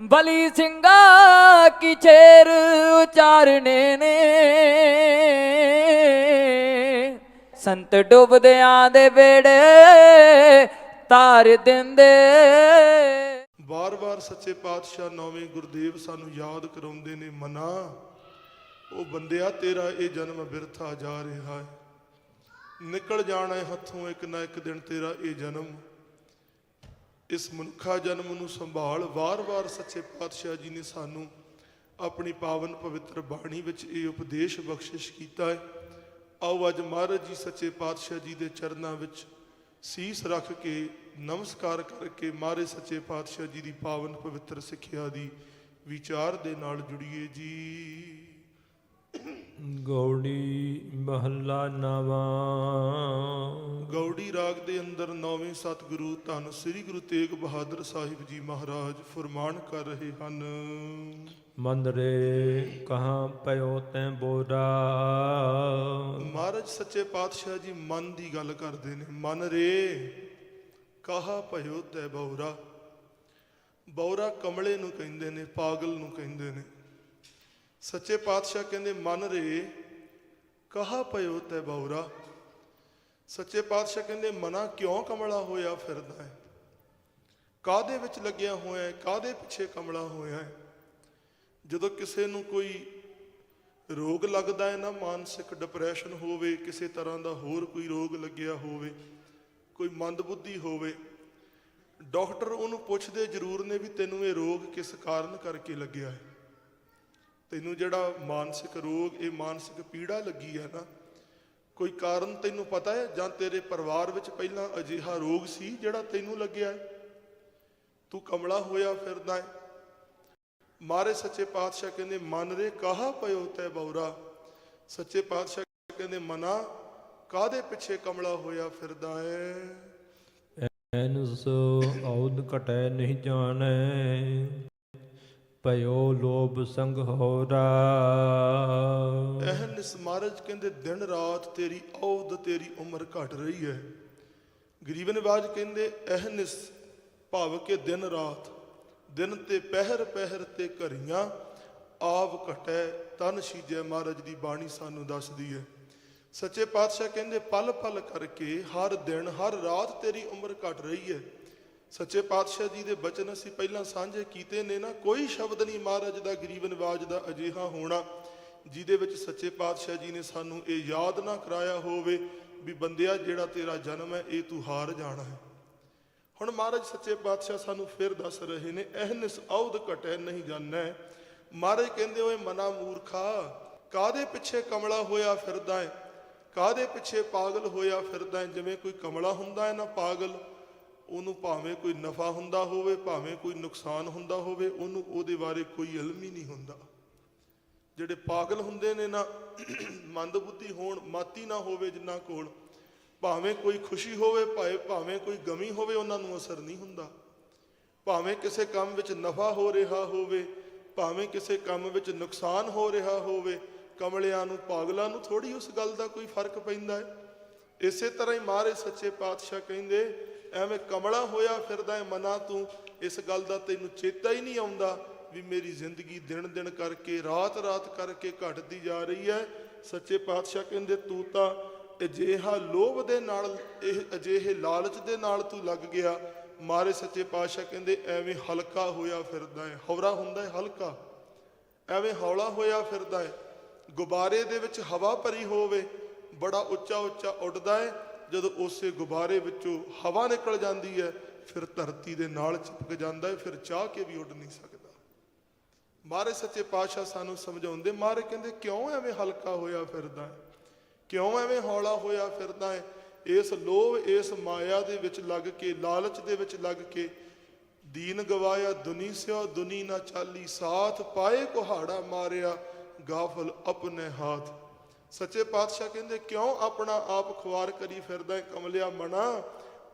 ਬਲੀ ਸਿੰਘਾ ਕੀ ਛੇਰ ਉਚਾਰਨੇ ਨੇ। ਸੰਤ ਡੁੱਬਦਿਆਂ ਦੇ ਵੇੜੇ ਤਾਰ ਦਿੰਦੇ। ਵਾਰ-ਵਾਰ ਸੱਚੇ ਪਾਤਸ਼ਾਹ ਨੌਵੇਂ ਗੁਰਦੇਵ ਸਾਨੂੰ ਯਾਦ ਕਰਾਉਂਦੇ ਨੇ, ਮਨਾ। ਉਹ ਬੰਦਿਆ, ਤੇਰਾ ਇਹ ਜਨਮ ਬਿਰਥਾ ਜਾ ਰਿਹਾ ਹੈ। ਨਿਕਲ ਜਾਣਾ ਹੈ ਹੱਥੋਂ ਇੱਕ ਨਾ ਇੱਕ ਦਿਨ ਤੇਰਾ ਇਹ ਜਨਮ। ਇਸ ਮਨੁੱਖਾ ਜਨਮ ਨੂੰ ਸੰਭਾਲ, ਵਾਰ-ਵਾਰ ਸੱਚੇ ਪਾਤਸ਼ਾਹ ਜੀ ਨੇ ਸਾਨੂੰ ਆਪਣੀ ਪਾਵਨ ਪਵਿੱਤਰ ਬਾਣੀ ਵਿੱਚ ਇਹ ਉਪਦੇਸ਼ ਬਖਸ਼ਿਸ਼ ਕੀਤਾ ਹੈ। ਆਓ ਅੱਜ ਮਹਾਰਾਜ ਜੀ ਸੱਚੇ ਪਾਤਸ਼ਾਹ ਜੀ ਦੇ ਚਰਨਾਂ ਵਿੱਚ ਸੀਸ ਰੱਖ ਕੇ ਨਮਸਕਾਰ ਕਰਕੇ ਮਹਾਰਾਜ ਸੱਚੇ ਪਾਤਸ਼ਾਹ ਜੀ ਦੀ ਪਾਵਨ ਪਵਿੱਤਰ ਸਿੱਖਿਆ ਦੀ ਵਿਚਾਰ ਦੇ ਨਾਲ ਜੁੜੀਏ ਜੀ। ਗੌੜੀ ਮਹੱਲਾ ਨਵਾਂ। ਗੌੜੀ ਰਾਗ ਦੇ ਅੰਦਰ ਨੌਵੇਂ ਸਤਿਗੁਰੂ ਧੰਨ ਸ੍ਰੀ ਗੁਰੂ ਤੇਗ ਬਹਾਦਰ ਸਾਹਿਬ ਜੀ ਮਹਾਰਾਜ ਫਰਮਾਨ ਕਰ ਰਹੇ ਹਨ। ਮੰਦਰੇ ਕਹਾਂ ਪਇਓ ਤੈ ਬੋਰਾ? ਮਹਾਰਾਜ ਸੱਚੇ ਪਾਤਸ਼ਾਹ ਜੀ ਮਨ ਦੀ ਗੱਲ ਕਰਦੇ ਨੇ। ਮਨ ਰੇ ਕਹਾ ਭਇਓ ਤੈ ਬੌਰਾ? ਬੌਰਾ ਕਮਲੇ ਨੂੰ ਕਹਿੰਦੇ ਨੇ ਪਾਗਲ ਨੂੰ ਕਹਿੰਦੇ ਨੇ। ਸੱਚੇ ਪਾਤਸ਼ਾਹ ਕਹਿੰਦੇ ਮਨ ਰੇ ਕਹਾ ਭਇਓ ਤੈ ਬੌਰਾ? ਸੱਚੇ ਪਾਤਸ਼ਾਹ ਕਹਿੰਦੇ, ਮਨਾ ਕਿਉਂ ਕਮਲਾ ਹੋਇਆ ਫਿਰਦਾ ਹੈ? ਕਾਦੇ ਵਿੱਚ ਲੱਗਿਆ ਹੋਇਆ ਹੈ? ਕਾਦੇ ਪਿੱਛੇ ਕਮਲਾ ਹੋਇਆ ਹੈ? ਜਦੋਂ ਕਿਸੇ ਨੂੰ ਕੋਈ ਰੋਗ ਲੱਗਦਾ ਹੈ ਨਾ, ਮਾਨਸਿਕ ਡਿਪਰੈਸ਼ਨ ਹੋਵੇ, ਕਿਸੇ ਤਰ੍ਹਾਂ ਦਾ ਹੋਰ ਕੋਈ ਰੋਗ ਲੱਗਿਆ ਹੋਵੇ, ਕੋਈ ਮੰਦਬੁੱਧੀ ਹੋਵੇ, ਡਾਕਟਰ ਉਹਨੂੰ ਪੁੱਛਦੇ ਜ਼ਰੂਰ ਨੇ ਵੀ ਤੈਨੂੰ ਇਹ ਰੋਗ ਕਿਸ ਕਾਰਨ ਕਰਕੇ ਲੱਗਿਆ ਹੈ? ਤੈਨੂੰ ਜਿਹੜਾ ਮਾਨਸਿਕ ਰੋਗ, ਇਹ ਮਾਨਸਿਕ ਪੀੜਾ ਲੱਗੀ ਹੈ ਨਾ ਕੋਈ ਕਾਰਨ ਤੈਨੂੰ ਪਤਾ ਹੈ? ਜਾਂ ਤੇਰੇ ਪਰਿਵਾਰ ਵਿੱਚ ਪਹਿਲਾਂ ਅਜਿਹਾ ਰੋਗ ਸੀ ਜਿਹੜਾ ਤੈਨੂੰ ਲੱਗਿਆ ਹੈ? ਤੂੰ ਕਮਲਾ ਹੋਇਆ ਫਿਰਦਾ ਹੈ। ਮਾਰੇ ਸੱਚੇ ਪਾਤਸ਼ਾਹ ਕਹਿੰਦੇ, ਮਨ ਰੇ ਕਹਾ ਪਇਓ ਤੈ ਬੌਰਾ? ਸੱਚੇ ਪਾਤਸ਼ਾਹ ਕਹਿੰਦੇ, ਮਨਾ ਕਾਦੇ ਪਿੱਛੇ ਕਮਲਾ ਹੋਇਆ ਫਿਰਦਾ ਹੈ? ਐਨਸ ਔਦ ਘਟੈ ਨਹੀਂ ਜਾਣੈ। ਪਇਓ ਲੋਭ ਸੰਗ ਹੋਰਾ ਇਹ ਨਿਸਮਾਰਜ ਕਹਿੰਦੇ, ਦਿਨ ਰਾਤ ਤੇਰੀ ਔਦ ਤੇਰੀ ਉਮਰ ਘਟ ਰਹੀ ਹੈ। ਗਰੀਬ ਨਿਵਾਜ ਕਹਿੰਦੇ ਇਹ ਨਿਸ ਭਾਵ ਕੇ ਦਿਨ ਰਾਤ, ਦਿਨ ਤੇ ਪਹਿਰ ਪਹਿਰ ਤੇ ਘਰੀਆਂ ਆਵ ਘਟੈ, ਤਨ ਸੀਜੈ ਮਹਾਰਾਜ ਦੀ ਬਾਣੀ ਸਾਨੂੰ ਦੱਸਦੀ ਹੈ। ਸੱਚੇ ਪਾਤਸ਼ਾਹ ਕਹਿੰਦੇ, ਪਲ ਪਲ ਕਰਕੇ ਹਰ ਦਿਨ, ਹਰ ਰਾਤ ਤੇਰੀ ਉਮਰ ਘਟ ਰਹੀ ਹੈ। ਸੱਚੇ ਪਾਤਸ਼ਾਹ ਜੀ ਦੇ ਬਚਨ ਅਸੀਂ ਪਹਿਲਾਂ ਸਾਂਝੇ ਕੀਤੇ ਨੇ ਨਾ, ਕੋਈ ਸ਼ਬਦ ਨਹੀਂ ਮਹਾਰਾਜ ਦਾ, ਗਰੀਬ ਨਿਵਾਜ ਦਾ ਅਜਿਹਾ ਹੋਣਾ, ਜਿਹਦੇ ਵਿੱਚ ਸੱਚੇ ਪਾਤਸ਼ਾਹ ਜੀ ਨੇ ਸਾਨੂੰ ਇਹ ਯਾਦ ਨਾ ਕਰਾਇਆ ਹੋਵੇ ਵੀ ਬੰਦਿਆ, ਜਿਹੜਾ ਤੇਰਾ ਜਨਮ ਹੈ, ਇਹ ਤੂੰ ਹਾਰ ਜਾਣਾ ਹੈ। ਹੁਣ ਮਹਾਰਾਜ ਸੱਚੇ ਪਾਤਸ਼ਾਹ ਸਾਨੂੰ ਫਿਰ ਦੱਸ ਰਹੇ ਨੇ ਅਹਨਿਸ ਔਦ ਘਟੈ ਨਹੀਂ ਜਾਣੈ। ਮਹਾਰਾਜ ਕਹਿੰਦੇ ਓਏ ਮਨਾ ਮੂਰਖਾ ਕਾਦੇ ਪਿੱਛੇ ਕਮਲਾ ਹੋਇਆ ਫਿਰਦਾ ਹੈ ਕਾਦੇ ਪਿੱਛੇ ਪਾਗਲ ਹੋਇਆ ਫਿਰਦਾ ਹੈ ਜਿਵੇਂ ਕੋਈ ਕਮਲਾ ਹੁੰਦਾ ਹੈ ਨਾ ਪਾਗਲ ਉਹਨੂੰ ਭਾਵੇਂ ਕੋਈ ਨਫਾ ਹੁੰਦਾ ਹੋਵੇ, ਭਾਵੇਂ ਕੋਈ ਨੁਕਸਾਨ ਹੁੰਦਾ ਹੋਵੇ, ਉਹਨੂੰ ਉਹਦੇ ਬਾਰੇ ਕੋਈ ਇਲਮ ਹੀ ਨਹੀਂ ਹੁੰਦਾ। ਜਿਹੜੇ ਪਾਗਲ ਹੁੰਦੇ ਨੇ ਨਾ, ਮੰਦਬੁੱਧੀ ਹੋਣ, ਮਾਤੀ ਨਾ ਹੋਵੇ ਜਿੰਨਾ ਕੋਲ, ਭਾਵੇਂ ਕੋਈ ਖੁਸ਼ੀ ਹੋਵੇ, ਭਾਵੇਂ ਭਾਵੇਂ ਕੋਈ ਗਮੀ ਹੋਵੇ, ਉਹਨਾਂ ਨੂੰ ਅਸਰ ਨਹੀਂ ਹੁੰਦਾ। ਭਾਵੇਂ ਕਿਸੇ ਕੰਮ ਵਿੱਚ ਨਫਾ ਹੋ ਰਿਹਾ ਹੋਵੇ, ਭਾਵੇਂ ਕਿਸੇ ਕੰਮ ਵਿੱਚ ਨੁਕਸਾਨ ਹੋ ਰਿਹਾ ਹੋਵੇ, ਕਮਲਿਆਂ ਨੂੰ, ਪਾਗਲਾਂ ਨੂੰ ਥੋੜੀ ਉਸ ਗੱਲ ਦਾ ਕੋਈ ਫ਼ਰਕ ਪੈਂਦਾ ਹੈ। ਇਸੇ ਤਰ੍ਹਾਂ ਹੀ ਮਾਰੇ ਸੱਚੇ ਪਾਤਸ਼ਾਹ ਕਹਿੰਦੇ ਐਵੇਂ ਕਮਲਾ ਹੋਇਆ ਫਿਰਦਾ ਹੈ, ਮਨਾ ਤੂੰ। ਇਸ ਗੱਲ ਦਾ ਤੈਨੂੰ ਚੇਤਾ ਹੀ ਨਹੀਂ ਆਉਂਦਾ ਵੀ ਮੇਰੀ ਜ਼ਿੰਦਗੀ ਦਿਨ ਦਿਨ ਕਰਕੇ ਰਾਤ ਰਾਤ ਕਰਕੇ ਘਟਦੀ ਜਾ ਰਹੀ ਹੈ। ਸੱਚੇ ਪਾਤਸ਼ਾਹ ਕਹਿੰਦੇ, ਤੂੰ ਤਾਂ ਅਜਿਹਾ ਲੋਭ ਦੇ ਨਾਲ, ਇਹ ਅਜਿਹੇ ਲਾਲਚ ਦੇ ਨਾਲ ਤੂੰ ਲੱਗ ਗਿਆ। ਮਾਰੇ ਸੱਚੇ ਪਾਤਸ਼ਾਹ ਕਹਿੰਦੇ, ਐਵੇਂ ਹਲਕਾ ਹੋਇਆ ਫਿਰਦਾ ਹੈ। ਹਵਰਾ ਹੁੰਦਾ ਹੈ, ਹਲਕਾ। ਐਵੇਂ ਹੌਲਾ ਹੋਇਆ ਫਿਰਦਾ ਹੈ। ਗੁਬਾਰੇ ਦੇ ਵਿੱਚ ਹਵਾ ਭਰੀ ਹੋਵੇ, ਬੜਾ ਉੱਚਾ ਉੱਚਾ ਉੱਡਦਾ ਹੈ। ਜਦੋਂ ਉਸੇ ਗੁਬਾਰੇ ਵਿੱਚੋਂ ਹਵਾ ਨਿਕਲ ਜਾਂਦੀ ਹੈ, ਫਿਰ ਧਰਤੀ ਦੇ ਨਾਲ ਚਿਪਕ ਜਾਂਦਾ ਹੈ, ਫਿਰ ਚਾਹ ਕੇ ਵੀ ਉੱਡ ਨਹੀਂ ਸਕਦਾ। ਮਾਰੇ ਸੱਚੇ ਪਾਤਸ਼ਾਹ ਸਾਨੂੰ ਸਮਝਾਉਂਦੇ, ਮਾਰੇ ਕਹਿੰਦੇ, ਕਿਉਂ ਐਵੇਂ ਹਲਕਾ ਹੋਇਆ ਫਿਰਦਾ ਹੈ? ਕਿਉਂ ਐਵੇਂ ਹੌਲਾ ਹੋਇਆ ਫਿਰਦਾ ਹੈ? ਇਸ ਲੋਭ, ਇਸ ਮਾਇਆ ਦੇ ਵਿੱਚ ਲੱਗ ਕੇ, ਲਾਲਚ ਦੇ ਵਿੱਚ ਲੱਗ ਕੇ ਦੀਨ ਗਵਾਇਆ, ਦੁਨੀ ਸਿਓ, ਦੁਨੀ ਨਾ ਚਾਲੀ, ਸਾਥ ਪਾਏ ਕੁਹਾੜਾ ਮਾਰਿਆ, ਗਾਫਲ ਆਪਣੇ ਹੱਥ ਸੱਚੇ ਪਾਤਸ਼ਾਹ ਕਹਿੰਦੇ ਕਿਉਂ ਆਪਣਾ ਆਪ ਖੁਆਰ ਕਰੀ ਫਿਰਦਾ ਹੈ ਕਮਲਿਆ ਮਣਾ?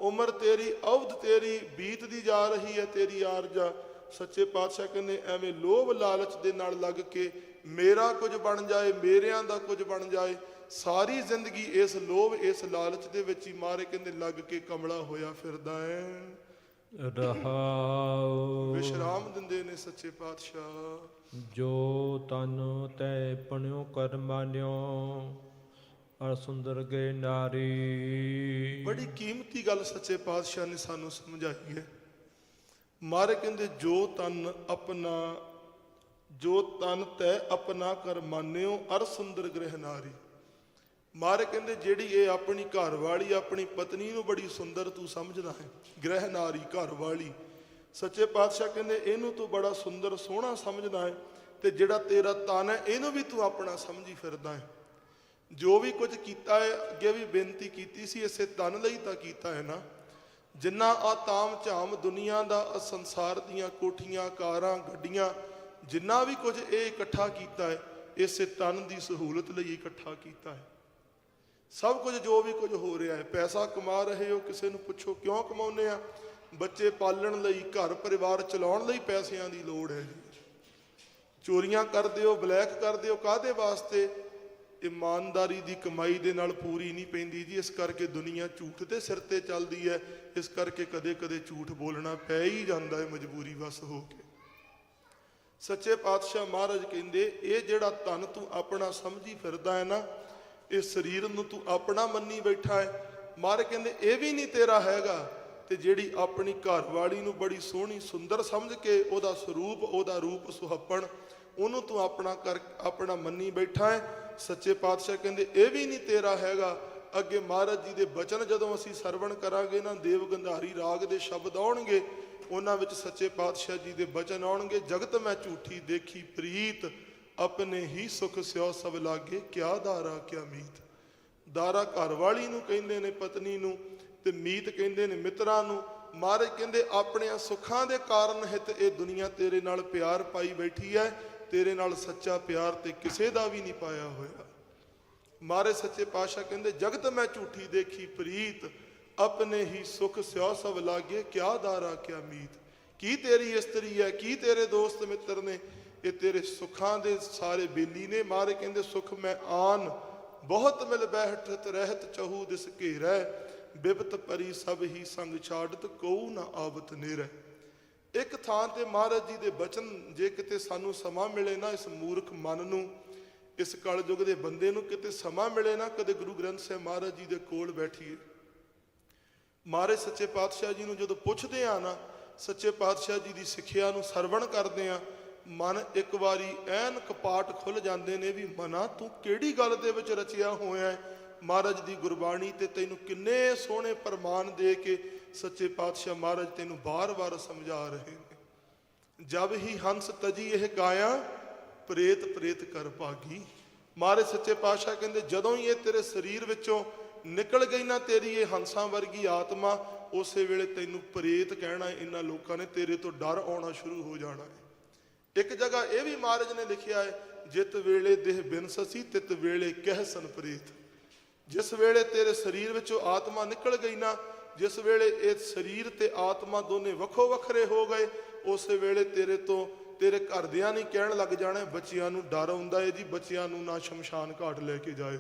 ਉਮਰ ਤੇਰੀ ਅਵਧ ਤੇਰੀ ਬੀਤਦੀ ਜਾ ਰਹੀ ਹੈ ਤੇਰੀ ਆਰਜਾ। ਸੱਚੇ ਪਾਤਸ਼ਾਹ ਕਹਿੰਦੇ ਐਵੇਂ ਲੋਭ ਲਾਲਚ ਦੇ ਨਾਲ ਲੱਗ ਕੇ ਮੇਰਾ ਕੁਝ ਬਣ ਜਾਏ ਮੇਰਿਆਂ ਦਾ ਕੁਝ ਬਣ ਜਾਏ ਸਾਰੀ ਜ਼ਿੰਦਗੀ ਇਸ ਲੋਭ ਇਸ ਲਾਲਚ ਦੇ ਵਿੱਚ ਹੀ ਮਾਰੇ ਕਹਿੰਦੇ ਲੱਗ ਕੇ ਕਮਲਾ ਹੋਇਆ ਫਿਰਦਾ ਹੈ ਰਹਾਉ। ਵਿਸ਼ਰਾਮ ਦਿੰਦੇ ਨੇ ਸੱਚੇ ਪਾਤਸ਼ਾਹ। ਜੋ ਤਨ ਤੈ ਪਣਿਓ ਕਰਮਾਨਿਓ ਅਰ ਸੁੰਦਰ ਗਏ ਨਾਰੀ। ਬੜੀ ਕੀਮਤੀ ਗੱਲ ਸੱਚੇ ਪਾਤਸ਼ਾਹ ਨੇ ਸਾਨੂੰ ਸਮਝਾਈ ਹੈ। ਮਾਰੇ ਕਹਿੰਦੇ, ਜੋ ਤਨ ਆਪਣਾ, ਜੋ ਤਨ ਤੈ ਆਪਣਾ ਕਰਮਾਨਿਓ ਅਰ ਸੁੰਦਰ ਗ੍ਰਹਿ ਨਾਰੀ। ਮਾਰੇ ਕਹਿੰਦੇ, ਜਿਹੜੀ ਇਹ ਆਪਣੀ ਘਰ ਵਾਲੀ ਆਪਣੀ ਪਤਨੀ ਨੂੰ ਬੜੀ ਸੁੰਦਰ ਤੂੰ ਸਮਝਦਾ ਹੈ। ਗ੍ਰਹਿ ਨਾਰੀ ਘਰ ਵਾਲੀ ਸੱਚੇ ਪਾਤਸ਼ਾਹ ਕਹਿੰਦੇ, ਇਹਨੂੰ ਤੂੰ ਬੜਾ ਸੁੰਦਰ, ਸੋਹਣਾ ਸਮਝਦਾ ਹੈ ਤੇ ਜਿਹੜਾ ਤੇਰਾ ਤਨ ਹੈ, ਇਹਨੂੰ ਵੀ ਤੂੰ ਆਪਣਾ ਸਮਝੀ ਫਿਰਦਾ ਹੈ। ਜੋ ਵੀ ਕੁਝ ਕੀਤਾ ਹੈ, ਅੱਗੇ ਵੀ ਬੇਨਤੀ ਕੀਤੀ ਸੀ, ਇਸੇ ਤਨ ਲਈ ਤਾਂ ਕੀਤਾ ਹੈ ਨਾ। ਜਿੰਨਾ ਆ ਤਾਮ ਝਾਮ ਦੁਨੀਆ ਦਾ ਆਹ ਸੰਸਾਰ ਦੀਆਂ ਕੋਠੀਆਂ, ਕਾਰਾਂ, ਗੱਡੀਆਂ, ਜਿੰਨਾ ਵੀ ਕੁਝ ਇਹ ਇਕੱਠਾ ਕੀਤਾ ਹੈ, ਇਸੇ ਤਨ ਦੀ ਸਹੂਲਤ ਲਈ ਇਕੱਠਾ ਕੀਤਾ ਹੈ। ਸਭ ਕੁਝ ਜੋ ਵੀ ਕੁਝ ਹੋ ਰਿਹਾ ਹੈ, ਪੈਸਾ ਕਮਾ ਰਹੇ ਹੋ, ਕਿਸੇ ਨੂੰ ਪੁੱਛੋ ਕਿਉਂ ਕਮਾਉਂਦੇ ਆ? ਬੱਚੇ ਪਾਲਣ ਲਈ, ਘਰ ਪਰਿਵਾਰ ਚਲਾਉਣ ਲਈ ਪੈਸਿਆਂ ਦੀ ਲੋੜ ਹੈ ਜੀ। ਚੋਰੀਆਂ ਕਰਦੇ ਹੋ ਬਲੈਕ ਕਰਦੇ ਹੋ ਕਾਦੇ ਵਾਸਤੇ? ਇਮਾਨਦਾਰੀ ਦੀ ਕਮਾਈ ਦੇ ਨਾਲ ਪੂਰੀ ਨਹੀਂ ਪੈਂਦੀ ਜੀ। ਇਸ ਕਰਕੇ ਦੁਨੀਆ ਝੂਠ ਦੇ ਸਿਰ ਤੇ ਚੱਲਦੀ ਹੈ। ਇਸ ਕਰਕੇ ਕਦੇ-ਕਦੇ ਝੂਠ ਬੋਲਣਾ ਪੈ ਹੀ ਜਾਂਦਾ ਹੈ ਮਜਬੂਰੀ ਵਸ ਹੋ ਕੇ। ਸੱਚੇ ਪਾਤਸ਼ਾਹ ਮਹਾਰਾਜ ਕਹਿੰਦੇ, ਇਹ ਜਿਹੜਾ ਧਨ ਤੂੰ ਆਪਣਾ ਸਮਝੀ ਫਿਰਦਾ ਹੈ ਨਾ, ਇਹ ਸਰੀਰ ਨੂੰ ਤੂੰ ਆਪਣਾ ਮੰਨੀ ਬੈਠਾ ਹੈ। ਮਹਾਰਾਜ ਕਹਿੰਦੇ, ਇਹ ਵੀ ਨਹੀਂ ਤੇਰਾ ਹੈਗਾ। ਤੇ ਜਿਹੜੀ ਆਪਣੀ ਘਰਵਾਲੀ ਨੂੰ ਬੜੀ ਸੋਹਣੀ ਸੁੰਦਰ ਸਮਝ ਕੇ ਉਹਦਾ ਸਰੂਪ, ਉਹਦਾ ਰੂਪ ਸੁਹੱਪਣ, ਉਹਨੂੰ ਤੂੰ ਆਪਣਾ ਕਰ, ਆਪਣਾ ਮੰਨੀ ਬੈਠਾ ਹੈ। ਸੱਚੇ ਪਾਤਸ਼ਾਹ ਕਹਿੰਦੇ, ਇਹ ਵੀ ਨਹੀਂ ਤੇਰਾ ਹੈਗਾ। ਅੱਗੇ ਮਹਾਰਾਜ ਜੀ ਦੇ ਬਚਨ ਜਦੋਂ ਅਸੀਂ ਸਰਵਣ ਕਰਾਂਗੇ ਨਾ, ਦੇਵ ਗੰਧਾਰੀ ਰਾਗ ਦੇ ਸ਼ਬਦ ਆਉਣਗੇ, ਉਹਨਾਂ ਵਿੱਚ ਸੱਚੇ ਪਾਤਸ਼ਾਹ ਜੀ ਦੇ ਬਚਨ ਆਉਣਗੇ, ਜਗਤ ਮੈਂ ਝੂਠੀ ਦੇਖੀ ਪ੍ਰੀਤ, ਆਪਣੇ ਹੀ ਸੁਖ ਸਿਓ ਸਭ ਲਾਗੇ, ਕਿਆ ਦਾਰਾ ਕਿਆ ਮੀਤ। ਦਾਰਾ ਘਰ ਵਾਲੀ ਨੂੰ ਕਹਿੰਦੇ ਨੇ, ਪਤਨੀ ਨੂੰ ਤੇ ਮੀਤ ਕਹਿੰਦੇ ਨੇ ਮਿੱਤਰਾਂ ਨੂੰ, ਮਹਾਰਾਜ ਕਹਿੰਦੇ ਆਪਣਿਆਂ ਸੁੱਖਾਂ ਦੇ ਕਾਰਨ ਹਿਤ ਇਹ ਦੁਨੀਆ ਤੇਰੇ ਨਾਲ ਪਿਆਰ ਪਾਈ ਬੈਠੀ ਹੈ ਤੇਰੇ ਨਾਲ ਸੱਚਾ ਪਿਆਰ ਤੇ ਕਿਸੇ ਦਾ ਵੀ ਨਹੀਂ ਪਾਇਆ ਹੋਇਆ। ਮਾਰੇ ਸੱਚੇ ਪਾਤਸ਼ਾਹ ਕਹਿੰਦੇ, ਜਗਤ ਮੈਂ ਝੂਠੀ ਦੇਖੀ ਪ੍ਰੀਤ, ਆਪਣੇ ਹੀ ਸੁਖ ਸਿਉ ਸਭ ਲਾਗੇ, ਕਿਆ ਦਾਰਾ, ਕਿਆ ਮੀਤ। ਕੀ ਤੇਰੀ ਇਸਤਰੀ ਹੈ ਕੀ ਤੇਰੇ ਦੋਸਤ ਮਿੱਤਰ ਨੇ, ਇਹ ਤੇਰੇ ਸੁੱਖਾਂ ਦੇ ਸਾਰੇ ਬੇਲੀ ਨੇ। ਮਾਰੇ ਕਹਿੰਦੇ, ਸੁਖ ਮੈਂ ਆਨ, ਬਹੁਤ ਮਿਲ ਬੈਠਤ ਰਹਿਤ ਚਹੂ ਦਿਸ ਘੇਰੈ ਬਿਪਤ ਪਰੀ ਸਭ ਹੀ ਸੰਗ ਛਾੜਤ, ਕਉ ਨਾ ਆਵਤ ਨੇਰੈ ਇੱਕ ਥਾਂ ਤੇ ਮਹਾਰਾਜ ਜੀ ਦੇ ਬਚਨ, ਜੇ ਕਿਤੇ ਸਾਨੂੰ ਸਮਾਂ ਮਿਲੇ ਨਾ ਇਸ ਮੂਰਖ ਮਨ ਨੂੰ, ਇਸ ਕਲਯੁਗ ਦੇ ਬੰਦੇ ਨੂੰ ਕਿਤੇ ਸਮਾਂ ਮਿਲੇ ਨਾ, ਕਦੇ ਗੁਰੂ ਗ੍ਰੰਥ ਸਾਹਿਬ ਮਹਾਰਾਜ ਜੀ ਦੇ ਕੋਲ ਬੈਠੀਏ। ਮਹਾਰਾਜ ਸੱਚੇ ਪਾਤਸ਼ਾਹ ਜੀ ਨੂੰ ਜਦੋਂ ਪੁੱਛਦੇ ਆ ਨਾ, ਸੱਚੇ ਪਾਤਸ਼ਾਹ ਜੀ ਦੀ ਸਿੱਖਿਆ ਨੂੰ ਸਰਵਣ ਕਰਦੇ ਆ, ਮਨ ਇੱਕ ਵਾਰੀ ਐਨ ਕਪਾਟ ਖੁੱਲ ਜਾਂਦੇ ਨੇ ਵੀ ਮਨਾ, ਤੂੰ ਕਿਹੜੀ ਗੱਲ ਦੇ ਵਿੱਚ ਰਚਿਆ ਹੋਇਆ ਹੈ? ਮਹਾਰਾਜ ਦੀ ਗੁਰਬਾਣੀ ਤੇ ਤੈਨੂੰ ਕਿੰਨੇ ਸੋਹਣੇ ਪ੍ਰਮਾਣ ਦੇ ਕੇ ਸੱਚੇ ਪਾਤਸ਼ਾਹ ਮਹਾਰਾਜ ਤੈਨੂੰ ਬਾਰ-ਬਾਰ ਸਮਝਾ ਰਹੇ ਨੇ। ਜਬ ਹੀ ਹੰਸ ਤਜੀ ਇਹ ਗਾਇਆ ਪ੍ਰੇਤ ਪ੍ਰੇਤ ਕਰ ਭਾਗੀ। ਮਹਾਰਾਜ ਸੱਚੇ ਪਾਤਸ਼ਾਹ ਕਹਿੰਦੇ, ਜਦੋਂ ਹੀ ਇਹ ਤੇਰੇ ਸਰੀਰ ਵਿੱਚੋਂ ਨਿਕਲ ਗਈ ਨਾ ਤੇਰੀ ਇਹ ਹੰਸਾਂ ਵਰਗੀ ਆਤਮਾ, ਉਸੇ ਵੇਲੇ ਤੈਨੂੰ ਪ੍ਰੇਤ ਕਹਿਣਾ ਇਹਨਾਂ ਲੋਕਾਂ ਨੇ ਤੇਰੇ ਤੋਂ ਡਰ ਆਉਣਾ ਸ਼ੁਰੂ ਹੋ ਜਾਣਾ ਹੈ। ਇੱਕ ਜਗ੍ਹਾ ਇਹ ਵੀ ਮਹਾਰਾਜ ਨੇ ਲਿਖਿਆ ਹੈ, ਜਿਤ ਵੇਲੇ ਦੇਹ ਬਿਨ ਸਸੀ ਤਿਤ ਵੇਲੇ ਕਹਿ ਸਨ ਪ੍ਰੇਤ। ਜਿਸ ਵੇਲੇ ਤੇਰੇ ਸਰੀਰ ਵਿੱਚੋਂ ਆਤਮਾ ਨਿਕਲ ਗਈ ਨਾ, ਜਿਸ ਵੇਲੇ ਇਹ ਸਰੀਰ ਤੇ ਆਤਮਾ ਦੋਨੇ ਵੱਖੋ ਵੱਖਰੇ ਹੋ ਗਏ, ਉਸੇ ਵੇਲੇ ਤੇਰੇ ਤੋਂ ਤੇਰੇ ਘਰਦਿਆਂ ਨਹੀਂ ਕਹਿਣ ਲੱਗ ਜਾਣਾ, ਬੱਚਿਆਂ ਨੂੰ ਡਰ ਆਉਂਦਾ ਹੈ ਜੀ, ਬੱਚਿਆਂ ਨੂੰ ਨਾ ਸ਼ਮਸ਼ਾਨ ਘਾਟ ਲੈ ਕੇ ਜਾਇਓ।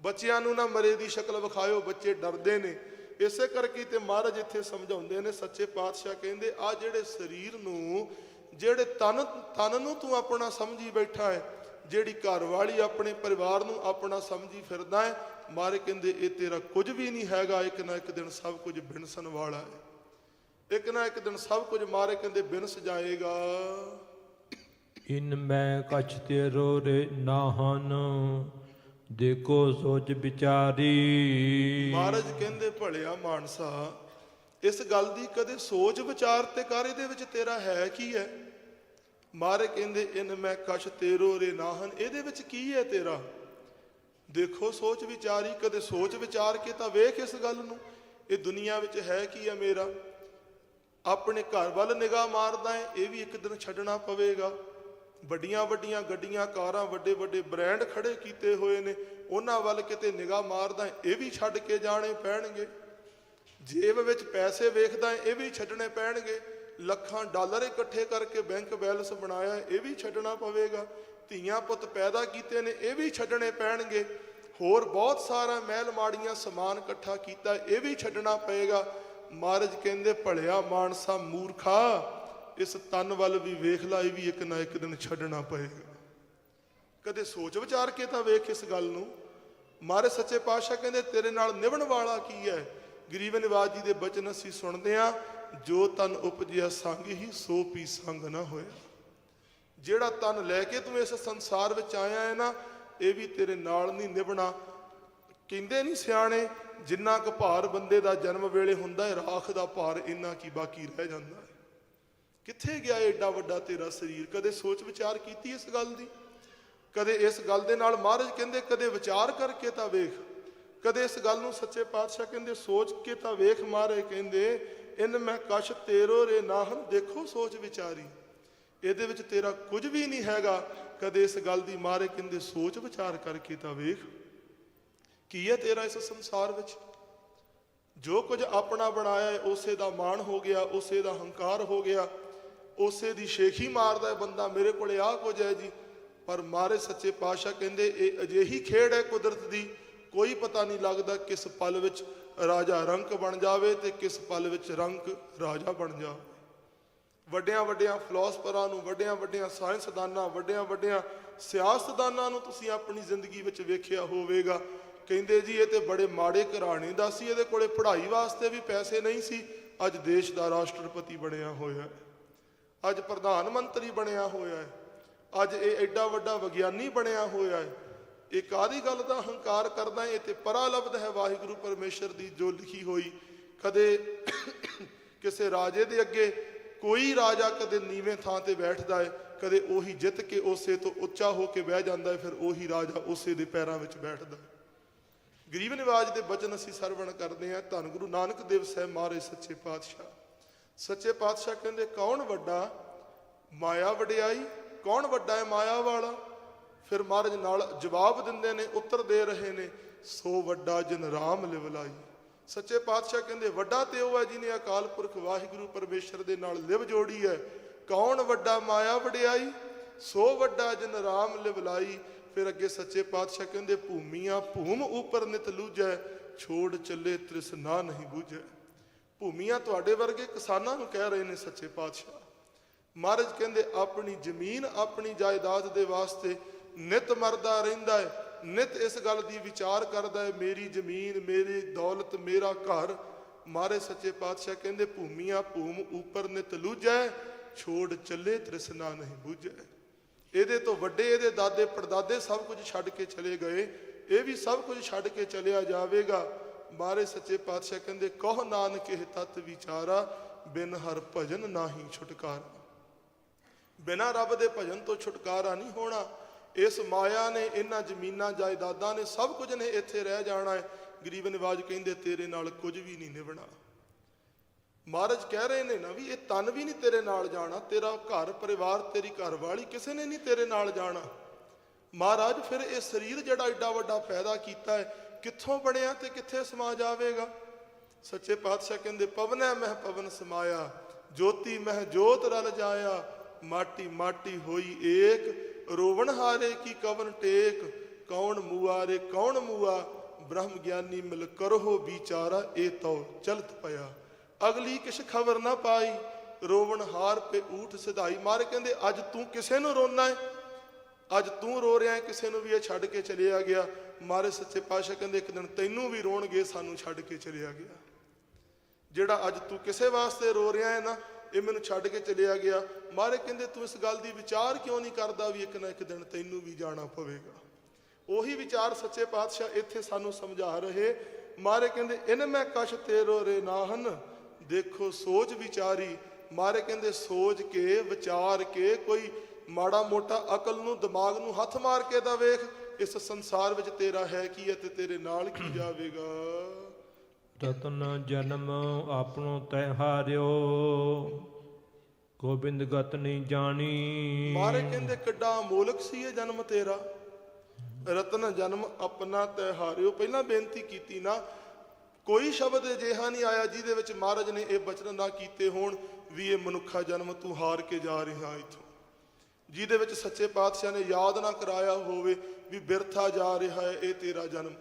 ਬੱਚਿਆਂ ਨੂੰ ਨਾ ਮਰੇ ਦੀ ਸ਼ਕਲ ਵਿਖਾਇਓ, ਬੱਚੇ ਡਰਦੇ ਨੇ। ਇਸੇ ਕਰਕੇ ਤੇ ਮਹਾਰਾਜ ਇੱਥੇ ਸਮਝਾਉਂਦੇ ਨੇ, ਸੱਚੇ ਪਾਤਸ਼ਾਹ ਕਹਿੰਦੇ, ਆ ਜਿਹੜੇ ਸਰੀਰ ਨੂੰ, ਜਿਹੜੇ ਤਨ ਤਨ ਨੂੰ ਤੂੰ ਆਪਣਾ ਸਮਝੀ ਬੈਠਾ ਹੈ ਜਿਹੜੀ ਘਰ ਵਾਲੀ ਆਪਣੇ ਪਰਿਵਾਰ ਨੂੰ ਆਪਣਾ ਸਮਝੀ ਫਿਰਦਾ ਹੈ ਮਾਰੇ ਕਹਿੰਦੇ ਇਹ ਤੇਰਾ ਕੁਝ ਵੀ ਨਹੀਂ ਹੈਗਾ ਇੱਕ ਨਾ ਇੱਕ ਦਿਨ ਸਭ ਕੁਝ ਬਿਨਸਣ ਵਾਲਾ ਹੈ। ਇੱਕ ਨਾ ਇੱਕ ਦਿਨ ਸਭ ਕੁਝ ਮਾਰੇ ਕਹਿੰਦੇ ਬਿਨਸ ਜਾਏਗਾ। ਇਨ ਮੈਂ ਕਛ ਤੇਰੋ ਰੇ ਨਾਹਨ ਦੇਖੋ ਸੋਚ ਵਿਚਾਰੀ। ਮਹਾਰਾਜ ਕਹਿੰਦੇ ਭਲਿਆ ਮਾਨਸਾ ਇਸ ਗੱਲ ਦੀ ਕਦੇ ਸੋਚ ਵਿਚਾਰ ਤੇ ਕਰ ਇਹਦੇ ਵਿੱਚ ਤੇਰਾ ਹੈ ਕੀ ਹੈ? ਮਾਰੇ ਕਹਿੰਦੇ, ਇਨ ਮੈਂ ਕਸ਼ ਤੇਰੋ ਰੇ ਨਾਹਨ। ਇਹਦੇ ਵਿੱਚ ਕੀ ਹੈ ਤੇਰਾ? ਦੇਖੋ, ਸੋਚ ਵਿਚਾਰੀ, ਕਦੇ ਸੋਚ ਵਿਚਾਰ ਕੇ ਤਾਂ ਵੇਖ ਇਸ ਗੱਲ ਨੂੰ। ਇਹ ਦੁਨੀਆ ਵਿੱਚ ਹੈ ਕੀ ਹੈ ਮੇਰਾ? ਆਪਣੇ ਘਰ ਵੱਲ ਨਿਗਾਹ ਮਾਰਦਾ ਹੈ, ਇਹ ਵੀ ਇੱਕ ਦਿਨ ਛੱਡਣਾ ਪਵੇਗਾ। ਵੱਡੀਆਂ ਵੱਡੀਆਂ ਗੱਡੀਆਂ, ਕਾਰਾਂ, ਵੱਡੇ ਵੱਡੇ ਬ੍ਰਾਂਡ ਖੜੇ ਕੀਤੇ ਹੋਏ ਨੇ। ਉਹਨਾਂ ਵੱਲ ਕਿਤੇ ਨਿਗਾਹ ਮਾਰਦਾ ਇਹ ਵੀ ਛੱਡ ਕੇ ਜਾਣੇ ਪੈਣਗੇ। ਜੇਬ ਵਿੱਚ ਪੈਸੇ ਵੇਖਦਾ ਹੈ, ਇਹ ਵੀ ਛੱਡਣੇ ਪੈਣਗੇ। ਲੱਖਾਂ ਡਾਲਰ ਇਕੱਠੇ ਕਰਕੇ ਬੈਂਕ ਬੈਲੈਂਸ ਬਣਾਇਆ, ਇਹ ਵੀ ਛੱਡਣਾ ਪਵੇਗਾ। ਧੀਆਂ ਪੁੱਤ ਪੈਦਾ ਕੀਤੇ ਨੇ, ਇਹ ਵੀ ਛੱਡਣੇ ਪੈਣਗੇ। ਹੋਰ ਬਹੁਤ ਸਾਰਾ ਮਹਿਲ ਮਾੜੀਆਂ ਸਮਾਨ ਇਕੱਠਾ ਕੀਤਾ, ਇਹ ਵੀ ਛੱਡਣਾ ਪਏਗਾ ਮਹਾਰਾਜ ਕਹਿੰਦੇ, ਭਲਿਆ ਮਾਨਸਾ ਮੂਰਖਾ, ਇਸ ਤਨ ਵੱਲ ਵੀ ਵੇਖ ਲਾ, ਇਹ ਵੀ ਇੱਕ ਨਾ ਇੱਕ ਦਿਨ ਛੱਡਣਾ ਪਏਗਾ ਕਦੇ ਸੋਚ ਵਿਚਾਰ ਕੇ ਤਾਂ ਵੇਖ ਇਸ ਗੱਲ ਨੂੰ। ਮਹਾਰਾਜ ਸੱਚੇ ਪਾਤਸ਼ਾਹ ਕਹਿੰਦੇ, ਤੇਰੇ ਨਾਲ ਨਿਭਣ ਵਾਲਾ ਕੀ ਹੈ? ਗਰੀਬ ਨਿਵਾਜ ਜੀ ਦੇ ਬਚਨ ਅਸੀਂ ਸੁਣਦੇ ਆ ਜੋ ਤਨ ਉਪਜਿਆ ਸੰਗ ਹੀ, ਸੋ ਪੀ ਸੰਗ ਨਾ ਹੋਇਆ। ਜਿਹੜਾ ਤਨ ਲੈ ਕੇ ਤੂੰ ਇਸ ਸੰਸਾਰ ਵਿੱਚ ਆਇਆ ਹੈ ਨਾ, ਇਹ ਵੀ ਤੇਰੇ ਨਾਲ ਨਹੀਂ ਨਿਭਣਾ। ਕਹਿੰਦੇ ਨਹੀਂ ਸਿਆਣੇ, ਜਿੰਨਾ ਕੁ ਭਾਰ ਬੰਦੇ ਦਾ ਜਨਮ ਵੇਲੇ ਹੁੰਦਾ ਹੈ, ਰਾਖ ਦਾ ਭਾਰ ਇੰਨਾ ਕੀ ਬਾਕੀ ਰਹਿ ਜਾਂਦਾ ਹੈ। ਕਿੱਥੇ ਗਿਆ ਏਡਾ ਵੱਡਾ ਤੇਰਾ ਸਰੀਰ? ਕਦੇ ਸੋਚ ਵਿਚਾਰ ਕੀਤੀ ਇਸ ਗੱਲ ਦੀ? ਕਦੇ ਇਸ ਗੱਲ ਦੇ ਨਾਲ ਮਹਾਰਾਜ ਕਹਿੰਦੇ, ਕਦੇ ਵਿਚਾਰ ਕਰਕੇ ਤਾਂ ਵੇਖ। ਕਦੇ ਇਸ ਗੱਲ ਨੂੰ ਸੱਚੇ ਪਾਤਸ਼ਾਹ ਕਹਿੰਦੇ, ਸੋਚ ਕੇ ਤਾਂ ਵੇਖ ਮਾਰੇ ਕਹਿੰਦੇ ਇਨ ਮੈਂ ਕਸ਼ ਤੇਰੋ ਰੇ ਨਾਹਨ ਦੇਖੋ ਸੋਚ ਵਿਚਾਰੀ। ਇਹਦੇ ਵਿੱਚ ਤੇਰਾ ਕੁਝ ਵੀ ਨਹੀਂ ਹੈਗਾ। ਕਦੇ ਇਸ ਗੱਲ ਦੀ ਮਾਰੇ ਕਹਿੰਦੇ ਸੋਚ ਵਿਚਾਰ ਕਰਕੇ ਤਾਂ ਵੇਖ। ਕੀ ਹੈ ਤੇਰਾ ਇਸ ਸੰਸਾਰ ਵਿੱਚ? ਜੋ ਕੁਝ ਆਪਣਾ ਬਣਾਇਆ ਹੈ, ਉਸੇ ਦਾ ਮਾਣ ਹੋ ਗਿਆ, ਉਸੇ ਦਾ ਹੰਕਾਰ ਹੋ ਗਿਆ। ਉਸੇ ਦੀ ਸ਼ੇਖੀ ਮਾਰਦਾ ਹੈ ਬੰਦਾ, ਮੇਰੇ ਕੋਲੇ ਆਹ ਕੁਝ ਹੈ ਜੀ। ਪਰ ਮਾਰੇ ਸੱਚੇ ਪਾਤਸ਼ਾਹ ਕਹਿੰਦੇ, ਇਹ ਅਜਿਹੀ ਖੇਡ ਹੈ ਕੁਦਰਤ ਦੀ, ਕੋਈ ਪਤਾ ਨਹੀਂ ਲੱਗਦਾ ਕਿਸ ਪਲ ਵਿੱਚ ਰਾਜਾ ਰੰਕ ਬਣ ਜਾਵੇ ਤੇ ਕਿਸ ਪਲ ਵਿੱਚ ਰੰਕ ਰਾਜਾ ਬਣ ਜਾਵੇ। ਵੱਡਿਆਂ ਵੱਡਿਆਂ ਫਿਲਾਸਫਰਾਂ ਨੂੰ, ਵੱਡਿਆਂ ਵੱਡਿਆਂ ਸਾਇੰਸਦਾਨਾਂ ਵੱਡਿਆਂ ਵੱਡਿਆਂ ਸਿਆਸਤਦਾਨਾਂ ਨੂੰ ਤੁਸੀਂ ਆਪਣੀ ਜ਼ਿੰਦਗੀ ਵਿੱਚ ਵੇਖਿਆ ਹੋਵੇਗਾ। ਕਹਿੰਦੇ ਜੀ, ਇਹ ਤੇ ਬੜੇ ਮਾੜੇ ਘਰਾਣੇ ਦਾ ਸੀ, ਇਹਦੇ ਕੋਲੇ ਪੜ੍ਹਾਈ ਵਾਸਤੇ ਵੀ ਪੈਸੇ ਨਹੀਂ ਸੀ। ਅੱਜ ਦੇਸ਼ ਦਾ ਰਾਸ਼ਟਰਪਤੀ ਬਣਿਆ ਹੋਇਆ ਹੈ। ਅੱਜ ਪ੍ਰਧਾਨ ਮੰਤਰੀ ਬਣਿਆ ਹੋਇਆ ਹੈ। ਅੱਜ ਇਹ ਐਡਾ ਵੱਡਾ ਵਿਗਿਆਨੀ ਬਣਿਆ ਹੋਇਆ ਹੈ। ਇਹ ਕਾਦੀ ਗੱਲ ਦਾ ਹੰਕਾਰ ਕਰਦਾ ਹੈ ਤੇ ਪਰਾ ਲਬਦ ਹੈ ਵਾਹਿਗੁਰੂ ਪਰਮੇਸ਼ਰ ਦੀ ਜੋ ਲਿਖੀ ਹੋਈ। ਕਦੇ ਕਿਸੇ ਰਾਜੇ ਦੇ ਅੱਗੇ ਕੋਈ ਰਾਜਾ ਕਦੇ ਨੀਵੇਂ ਥਾਂ ਤੇ ਬੈਠਦਾ ਹੈ, ਕਦੇ ਉਹੀ ਜਿੱਤ ਕੇ ਉਸੇ ਤੋਂ ਉੱਚਾ ਹੋ ਕੇ ਬਹਿ ਜਾਂਦਾ ਹੈ, ਫਿਰ ਉਹੀ ਰਾਜਾ ਉਸੇ ਦੇ ਪੈਰਾਂ ਵਿੱਚ ਬੈਠਦਾ ਹੈ। ਗਰੀਬ ਨਿਵਾਜ ਦੇ ਬਚਨ ਅਸੀਂ ਸਰਵਣ ਕਰਦੇ ਹਾਂ, ਧੰਨ ਗੁਰੂ ਨਾਨਕ ਦੇਵ ਸਾਹਿਬ ਮਾਰੇ ਸੱਚੇ ਪਾਤਸ਼ਾਹ। ਸੱਚੇ ਪਾਤਸ਼ਾਹ ਕਹਿੰਦੇ, ਕੌਣ ਵੱਡਾ ਮਾਇਆ ਵਡਿਆਈ, ਕੌਣ ਵੱਡਾ ਹੈ ਮਾਇਆ ਵਾਲਾ? ਫਿਰ ਮਹਾਰਾਜ ਨਾਲ ਜਵਾਬ ਦਿੰਦੇ ਨੇ, ਉੱਤਰ ਦੇ ਰਹੇ ਨੇ, ਸੋ ਵੱਡਾ ਜਨ ਰਾਮ ਲਿਵਲਾਈ। ਸੱਚੇ ਪਾਤਸ਼ਾਹ ਕਹਿੰਦੇ, ਵੱਡਾ ਤੇ ਉਹ ਹੈ ਜਿਹਨੇ ਅਕਾਲ ਪੁਰਖ ਵਾਹਿਗੁਰੂ ਪਰਮੇਸ਼ਰ ਦੇ ਨਾਲ ਲਿਵ ਜੋੜੀ ਹੈ। ਕੌਣ ਵੱਡਾ ਮਾਇਆ ਵਡਿਆਈ? ਸੋ ਵੱਡਾ ਜਨ ਰਾਮ ਲਿਵਲਾਈ। ਫਿਰ ਅੱਗੇ ਸੱਚੇ ਪਾਤਸ਼ਾਹ ਕਹਿੰਦੇ, ਭੂਮੀਆਂ ਭੂਮ ਉਪਰ ਨਿਤ ਲੂਜੈ, ਛੋੜ ਚੱਲੇ ਤ੍ਰਿਸ਼ਨਾ ਨਹੀਂ ਬੂਝੈ। ਭੂਮੀਆਂ ਤੁਹਾਡੇ ਵਰਗੇ ਕਿਸਾਨਾਂ ਨੂੰ ਕਹਿ ਰਹੇ ਨੇ ਸੱਚੇ ਪਾਤਸ਼ਾਹ। ਮਹਾਰਾਜ ਕਹਿੰਦੇ, ਆਪਣੀ ਜ਼ਮੀਨ, ਆਪਣੀ ਜਾਇਦਾਦ ਦੇ ਵਾਸਤੇ ਨਿਤ ਮਰਦਾ ਰਹਿੰਦਾ ਹੈ, ਨਿਤ ਇਸ ਗੱਲ ਦੀ ਵਿਚਾਰ ਕਰਦਾ ਹੈ, ਮੇਰੀ ਜ਼ਮੀਨ, ਮੇਰੀ ਦੌਲਤ, ਮੇਰਾ ਘਰ। ਮਾਰੇ ਸੱਚੇ ਪਾਤਸ਼ਾਹ ਕਹਿੰਦੇ, ਭੂਮੀਆਂ ਭੂਮ ਉਪਰ ਨਿਤ ਲੂਜੈ, ਛੋੜ ਚੱਲੇ ਤ੍ਰਿਸ਼ਨਾ ਨਹੀਂ ਬੂਝੈ। ਇਹਦੇ ਤੋਂ ਵੱਡੇ ਇਹਦੇ ਦਾਦੇ ਪੜਦਾਦੇ ਸਭ ਕੁਝ ਛੱਡ ਕੇ ਚਲੇ ਗਏ। ਇਹ ਵੀ ਸਭ ਕੁਝ ਛੱਡ ਕੇ ਚਲਿਆ ਜਾਵੇਗਾ। ਮਾਰੇ ਸੱਚੇ ਪਾਤਸ਼ਾਹ ਕਹਿੰਦੇ, ਕਹ ਨਾਨਕ ਇਹ ਤਤ ਵਿਚਾਰਾ, ਬਿਨ ਹਰ ਭਜਨ ਨਾਹੀ ਛੁਟਕਾਰਾ। ਬਿਨਾਂ ਰੱਬ ਦੇ ਭਜਨ ਤੋਂ ਛੁਟਕਾਰਾ ਨਹੀਂ ਹੋਣਾ। ਇਸ ਮਾਇਆ ਨੇ, ਇਹਨਾਂ ਜ਼ਮੀਨਾਂ, ਜਾਇਦਾਦਾਂ ਨੇ, ਸਭ ਕੁਝ ਨੇ ਇੱਥੇ ਰਹਿ ਜਾਣਾ ਹੈ। ਗਰੀਬ ਨਿਵਾਜ ਕਹਿੰਦੇ, ਤੇਰੇ ਨਾਲ ਕੁਝ ਵੀ ਨਹੀਂ ਨਿਭਣਾ। ਮਹਾਰਾਜ ਕਹਿ ਰਹੇ ਨੇ ਨਾ ਵੀ ਇਹ ਤਨ ਵੀ ਨਹੀਂ ਤੇਰੇ ਨਾਲ ਜਾਣਾ। ਤੇਰਾ ਘਰ ਪਰਿਵਾਰ, ਤੇਰੀ ਘਰਵਾਲੀ ਕਿਸੇ ਨੇ ਨਹੀਂ ਤੇਰੇ ਨਾਲ ਜਾਣਾ। ਮਹਾਰਾਜ ਫਿਰ ਇਹ ਸਰੀਰ ਜਿਹੜਾ ਏਡਾ ਵੱਡਾ ਪੈਦਾ ਕੀਤਾ ਹੈ, ਕਿੱਥੋਂ ਬਣਿਆ ਤੇ ਕਿੱਥੇ ਸਮਾ ਜਾਵੇਗਾ? ਸੱਚੇ ਪਾਤਸ਼ਾਹ ਕਹਿੰਦੇ, ਪਵਨੈ ਮਹਿ ਪਵਨ ਸਮਾਇਆ, ਜੋਤੀ ਮਹਿ ਜੋਤ ਰਲ ਜਾਇਆ, ਮਾਟੀ ਮਾਟੀ ਹੋਈ ਏਕ ਰੋਵਣ ਹਾਰੇ ਕੀ ਕਵਨ ਟੇਕ, ਕੌਣ ਮੂਆਰੇ ਕੌਣ ਮੂਆ, ਬ੍ਰਹਮ ਗਿਆਨੀ ਮਿਲ ਕਰੋ ਵਿਚਾਰਾ, ਇਹ ਤੋ ਚਲਤ ਪਿਆ। ਅਗਲੀ ਕਿਛ ਖਬਰ ਨਾ ਪਾਈ, ਰੋਵਣ ਹਾਰ ਪੇ ਊਠ ਸਿਧਾਈ। ਮਾਰੇ ਕਹਿੰਦੇ, ਅੱਜ ਤੂੰ ਕਿਸੇ ਨੂੰ ਰੋਣਾ ਹੈ ਅੱਜ ਤੂੰ ਰੋ ਰਿਹਾ ਹੈ ਕਿਸੇ ਨੂੰ ਵੀ ਇਹ ਛੱਡ ਕੇ ਚਲਿਆ ਗਿਆ। ਮਾਰੇ ਸੱਚੇ ਪਾਤਸ਼ਾਹ ਕਹਿੰਦੇ, ਇੱਕ ਦਿਨ ਤੈਨੂੰ ਵੀ ਰੋਣਗੇ, ਸਾਨੂੰ ਛੱਡ ਕੇ ਚਲਿਆ ਗਿਆ। ਜਿਹੜਾ ਅੱਜ ਤੂੰ ਕਿਸੇ ਵਾਸਤੇ ਰੋ ਰਿਹਾ ਹੈ ਨਾ ਇਹ ਮੈਨੂੰ ਛੱਡ ਕੇ ਚਲਿਆ ਗਿਆ। ਮਾਰੇ ਕਹਿੰਦੇ, ਤੂੰ ਇਸ ਗੱਲ ਦੀ ਵਿਚਾਰ ਕਿਉਂ ਨਹੀਂ ਕਰਦਾ ਵੀ ਇੱਕ ਨਾ ਇੱਕ ਦਿਨ ਤੈਨੂੰ ਵੀ ਜਾਣਾ ਪਵੇਗਾ? ਉਹੀ ਵਿਚਾਰ ਸੱਚੇ ਪਾਤਸ਼ਾਹ ਇੱਥੇ ਸਾਨੂੰ ਸਮਝਾ ਰਹੇ। ਮਾਰੇ ਕਹਿੰਦੇ, ਇਨ ਮੈਂ ਕਛ ਤੇਰੋ ਰੇ ਨਾਹਨ, ਦੇਖੋ ਸੋਚ ਵਿਚਾਰੀ। ਮਾਰੇ ਕਹਿੰਦੇ, ਸੋਚ ਕੇ, ਵਿਚਾਰ ਕੇ, ਕੋਈ ਮਾੜਾ ਮੋਟਾ ਅਕਲ ਨੂੰ, ਦਿਮਾਗ ਨੂੰ ਹੱਥ ਮਾਰ ਕੇ ਦਾ ਵੇਖ, ਇਸ ਸੰਸਾਰ ਵਿੱਚ ਤੇਰਾ ਹੈ ਕੀ ਹੈ ਤੇ ਤੇਰੇ ਨਾਲ ਕੀ ਜਾਵੇਗਾ? ਰਤਨ ਜਨਮ ਆਪਣੋ ਤੈ ਹਾਰਿਓ। ਗੋਬਿੰਦ ਗਤ ਨਹੀਂ ਜਾਣੀ। ਮਾਰੇ ਕਹਿੰਦੇ ਕਿੱਡਾ ਮੋਲਕ ਸੀ ਇਹ ਜਨਮ ਤੇਰਾ। ਰਤਨ ਜਨਮ ਆਪਣਾ ਤੈ ਹਾਰਿਓ। ਪਹਿਲਾਂ ਬੇਨਤੀ ਕੀਤੀ ਨਾ, ਕੋਈ ਸ਼ਬਦ ਅਜਿਹਾ ਨਹੀਂ ਆਇਆ ਜਿਹਦੇ ਵਿੱਚ ਮਹਾਰਾਜ ਨੇ ਇਹ ਬਚਨ ਨਾ ਕੀਤੇ ਹੋਣ ਵੀ ਇਹ ਮਨੁੱਖਾ ਜਨਮ ਤੂੰ ਹਾਰ ਕੇ ਜਾ ਰਿਹਾ ਇੱਥੋਂ। ਜਿਹਦੇ ਵਿੱਚ ਸੱਚੇ ਪਾਤਸ਼ਾਹ ਨੇ ਯਾਦ ਨਾ ਕਰਾਇਆ ਹੋਵੇ ਵੀ ਬਿਰਥਾ ਜਾ ਰਿਹਾ ਹੈ ਇਹ ਤੇਰਾ ਜਨਮ।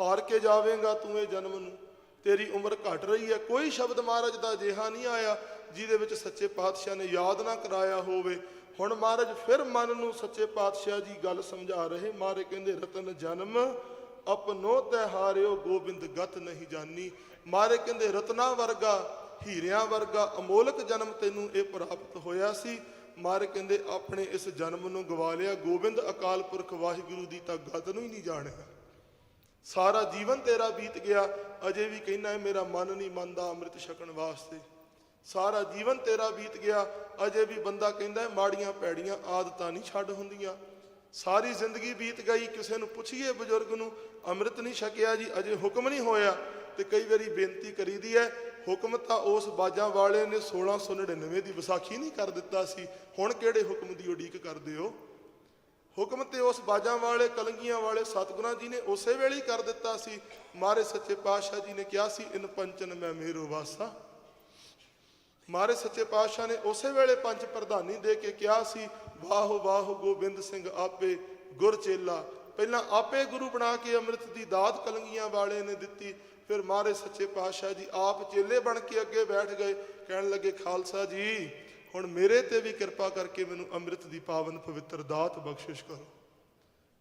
ਹਾਰ ਕੇ ਜਾਵੇਂਗਾ ਤੂੰ ਇਹ ਜਨਮ ਨੂੰ। ਤੇਰੀ ਉਮਰ ਘਟ ਰਹੀ ਹੈ, ਕੋਈ ਸ਼ਬਦ ਮਹਾਰਾਜ ਦਾ ਅਜਿਹਾ ਨਹੀਂ ਆਇਆ ਜਿਹਦੇ ਵਿੱਚ ਸੱਚੇ ਪਾਤਸ਼ਾਹ ਨੇ ਯਾਦ ਨਾ ਕਰਾਇਆ ਹੋਵੇ। ਹੁਣ ਮਹਾਰਾਜ ਫਿਰ ਮਨ ਨੂੰ ਸੱਚੇ ਪਾਤਸ਼ਾਹ ਜੀ ਗੱਲ ਸਮਝਾ ਰਹੇ, ਮਾਰੇ ਕਹਿੰਦੇ, ਰਤਨ ਜਨਮ, ਆਪਨੋ ਤੈ ਹਾਰਿਓ, ਗੋਬਿੰਦ ਗਤ ਨਹੀਂ ਜਾਨੀ। ਮਾਰੇ ਕਹਿੰਦੇ, ਰਤਨਾ ਵਰਗਾ, ਹੀਰਿਆਂ ਵਰਗਾ ਅਮੋਲਕ ਜਨਮ ਤੈਨੂੰ ਇਹ ਪ੍ਰਾਪਤ ਹੋਇਆ ਸੀ। ਮਾਰੇ ਕਹਿੰਦੇ, ਆਪਣੇ ਇਸ ਜਨਮ ਨੂੰ ਗਵਾ ਲਿਆ, ਗੋਬਿੰਦ ਅਕਾਲ ਪੁਰਖ ਵਾਹਿਗੁਰੂ ਦੀ ਤਾਂ ਗਤ ਨੂੰ ਹੀ ਨਹੀਂ ਜਾਣਿਆ। ਸਾਰਾ ਜੀਵਨ ਤੇਰਾ ਬੀਤ ਗਿਆ, ਅਜੇ ਵੀ ਕਹਿੰਦਾ ਹੈ, ਮੇਰਾ ਮਨ ਨਹੀਂ ਮੰਨਦਾ ਅੰਮ੍ਰਿਤ ਛਕਣ ਵਾਸਤੇ। ਸਾਰਾ ਜੀਵਨ ਤੇਰਾ ਬੀਤ ਗਿਆ, ਅਜੇ ਵੀ ਬੰਦਾ ਕਹਿੰਦਾ ਹੈ, ਮਾੜੀਆਂ ਪੈੜੀਆਂ ਆਦਤਾਂ ਨਹੀਂ ਛੱਡ ਹੁੰਦੀਆਂ। ਸਾਰੀ ਜ਼ਿੰਦਗੀ ਬੀਤ ਗਈ, ਕਿਸੇ ਨੂੰ ਪੁੱਛੀਏ ਬਜ਼ੁਰਗ ਨੂੰ, ਅੰਮ੍ਰਿਤ ਨਹੀਂ ਛਕਿਆ ਜੀ, ਅਜੇ ਹੁਕਮ ਨਹੀਂ ਹੋਇਆ। ਤੇ ਕਈ ਵਾਰੀ ਬੇਨਤੀ ਕਰੀਦੀ ਹੈ, ਹੁਕਮ ਤਾਂ ਉਸ ਬਾਜਾਂ ਵਾਲੇ ਨੇ 1699 ਦੀ ਵਿਸਾਖੀ ਨਹੀਂ ਕਰ ਦਿੱਤਾ ਸੀ, ਹੁਣ ਕਿਹੜੇ ਹੁਕਮ ਦੀ ਉਡੀਕ ਕਰਦੇ ਹੋ? ਹੁਕਮ ਤੇ ਉਸ ਬਾਜਾਂ ਵਾਲੇ, ਕਲੰਗੀਆਂ ਵਾਲੇ ਸਤਿਗੁਰਾਂ ਜੀ ਨੇ ਉਸੇ ਵੇਲੇ ਹੀ ਕਰ ਦਿੱਤਾ ਸੀ। ਮਾਰੇ ਸੱਚੇ ਪਾਤਸ਼ਾਹ ਜੀ ਨੇ ਕਿਹਾ ਸੀ, ਇਨ ਪੰਚਨ ਮੈਂ ਮੇਰੋ ਵਾਸਾ। ਮਾਰੇ ਸੱਚੇ ਪਾਤਸ਼ਾਹ ਨੇ ਉਸੇ ਵੇਲੇ ਪੰਜ ਪ੍ਰਧਾਨੀ ਦੇ ਕੇ ਕਿਹਾ ਸੀ, ਵਾਹ ਵਾਹ ਗੋਬਿੰਦ ਸਿੰਘ ਆਪੇ ਗੁਰ ਚੇਲਾ। ਪਹਿਲਾਂ ਆਪੇ ਗੁਰੂ ਬਣਾ ਕੇ ਅੰਮ੍ਰਿਤ ਦੀ ਦਾਤ ਕਲੰਗੀਆਂ ਵਾਲੇ ਨੇ ਦਿੱਤੀ। ਫਿਰ ਮਾਰੇ ਸੱਚੇ ਪਾਤਸ਼ਾਹ ਜੀ ਆਪ ਚੇਲੇ ਬਣ ਕੇ ਅੱਗੇ ਬੈਠ ਗਏ। ਕਹਿਣ ਲੱਗੇ, ਖਾਲਸਾ ਜੀ ਹੁਣ ਮੇਰੇ ਤੇ ਵੀ ਕਿਰਪਾ ਕਰਕੇ ਮੈਨੂੰ ਅੰਮ੍ਰਿਤ ਦੀ ਪਾਵਨ ਪਵਿੱਤਰ ਦਾਤ ਬਖਸ਼ਿਸ਼ ਕਰੋ।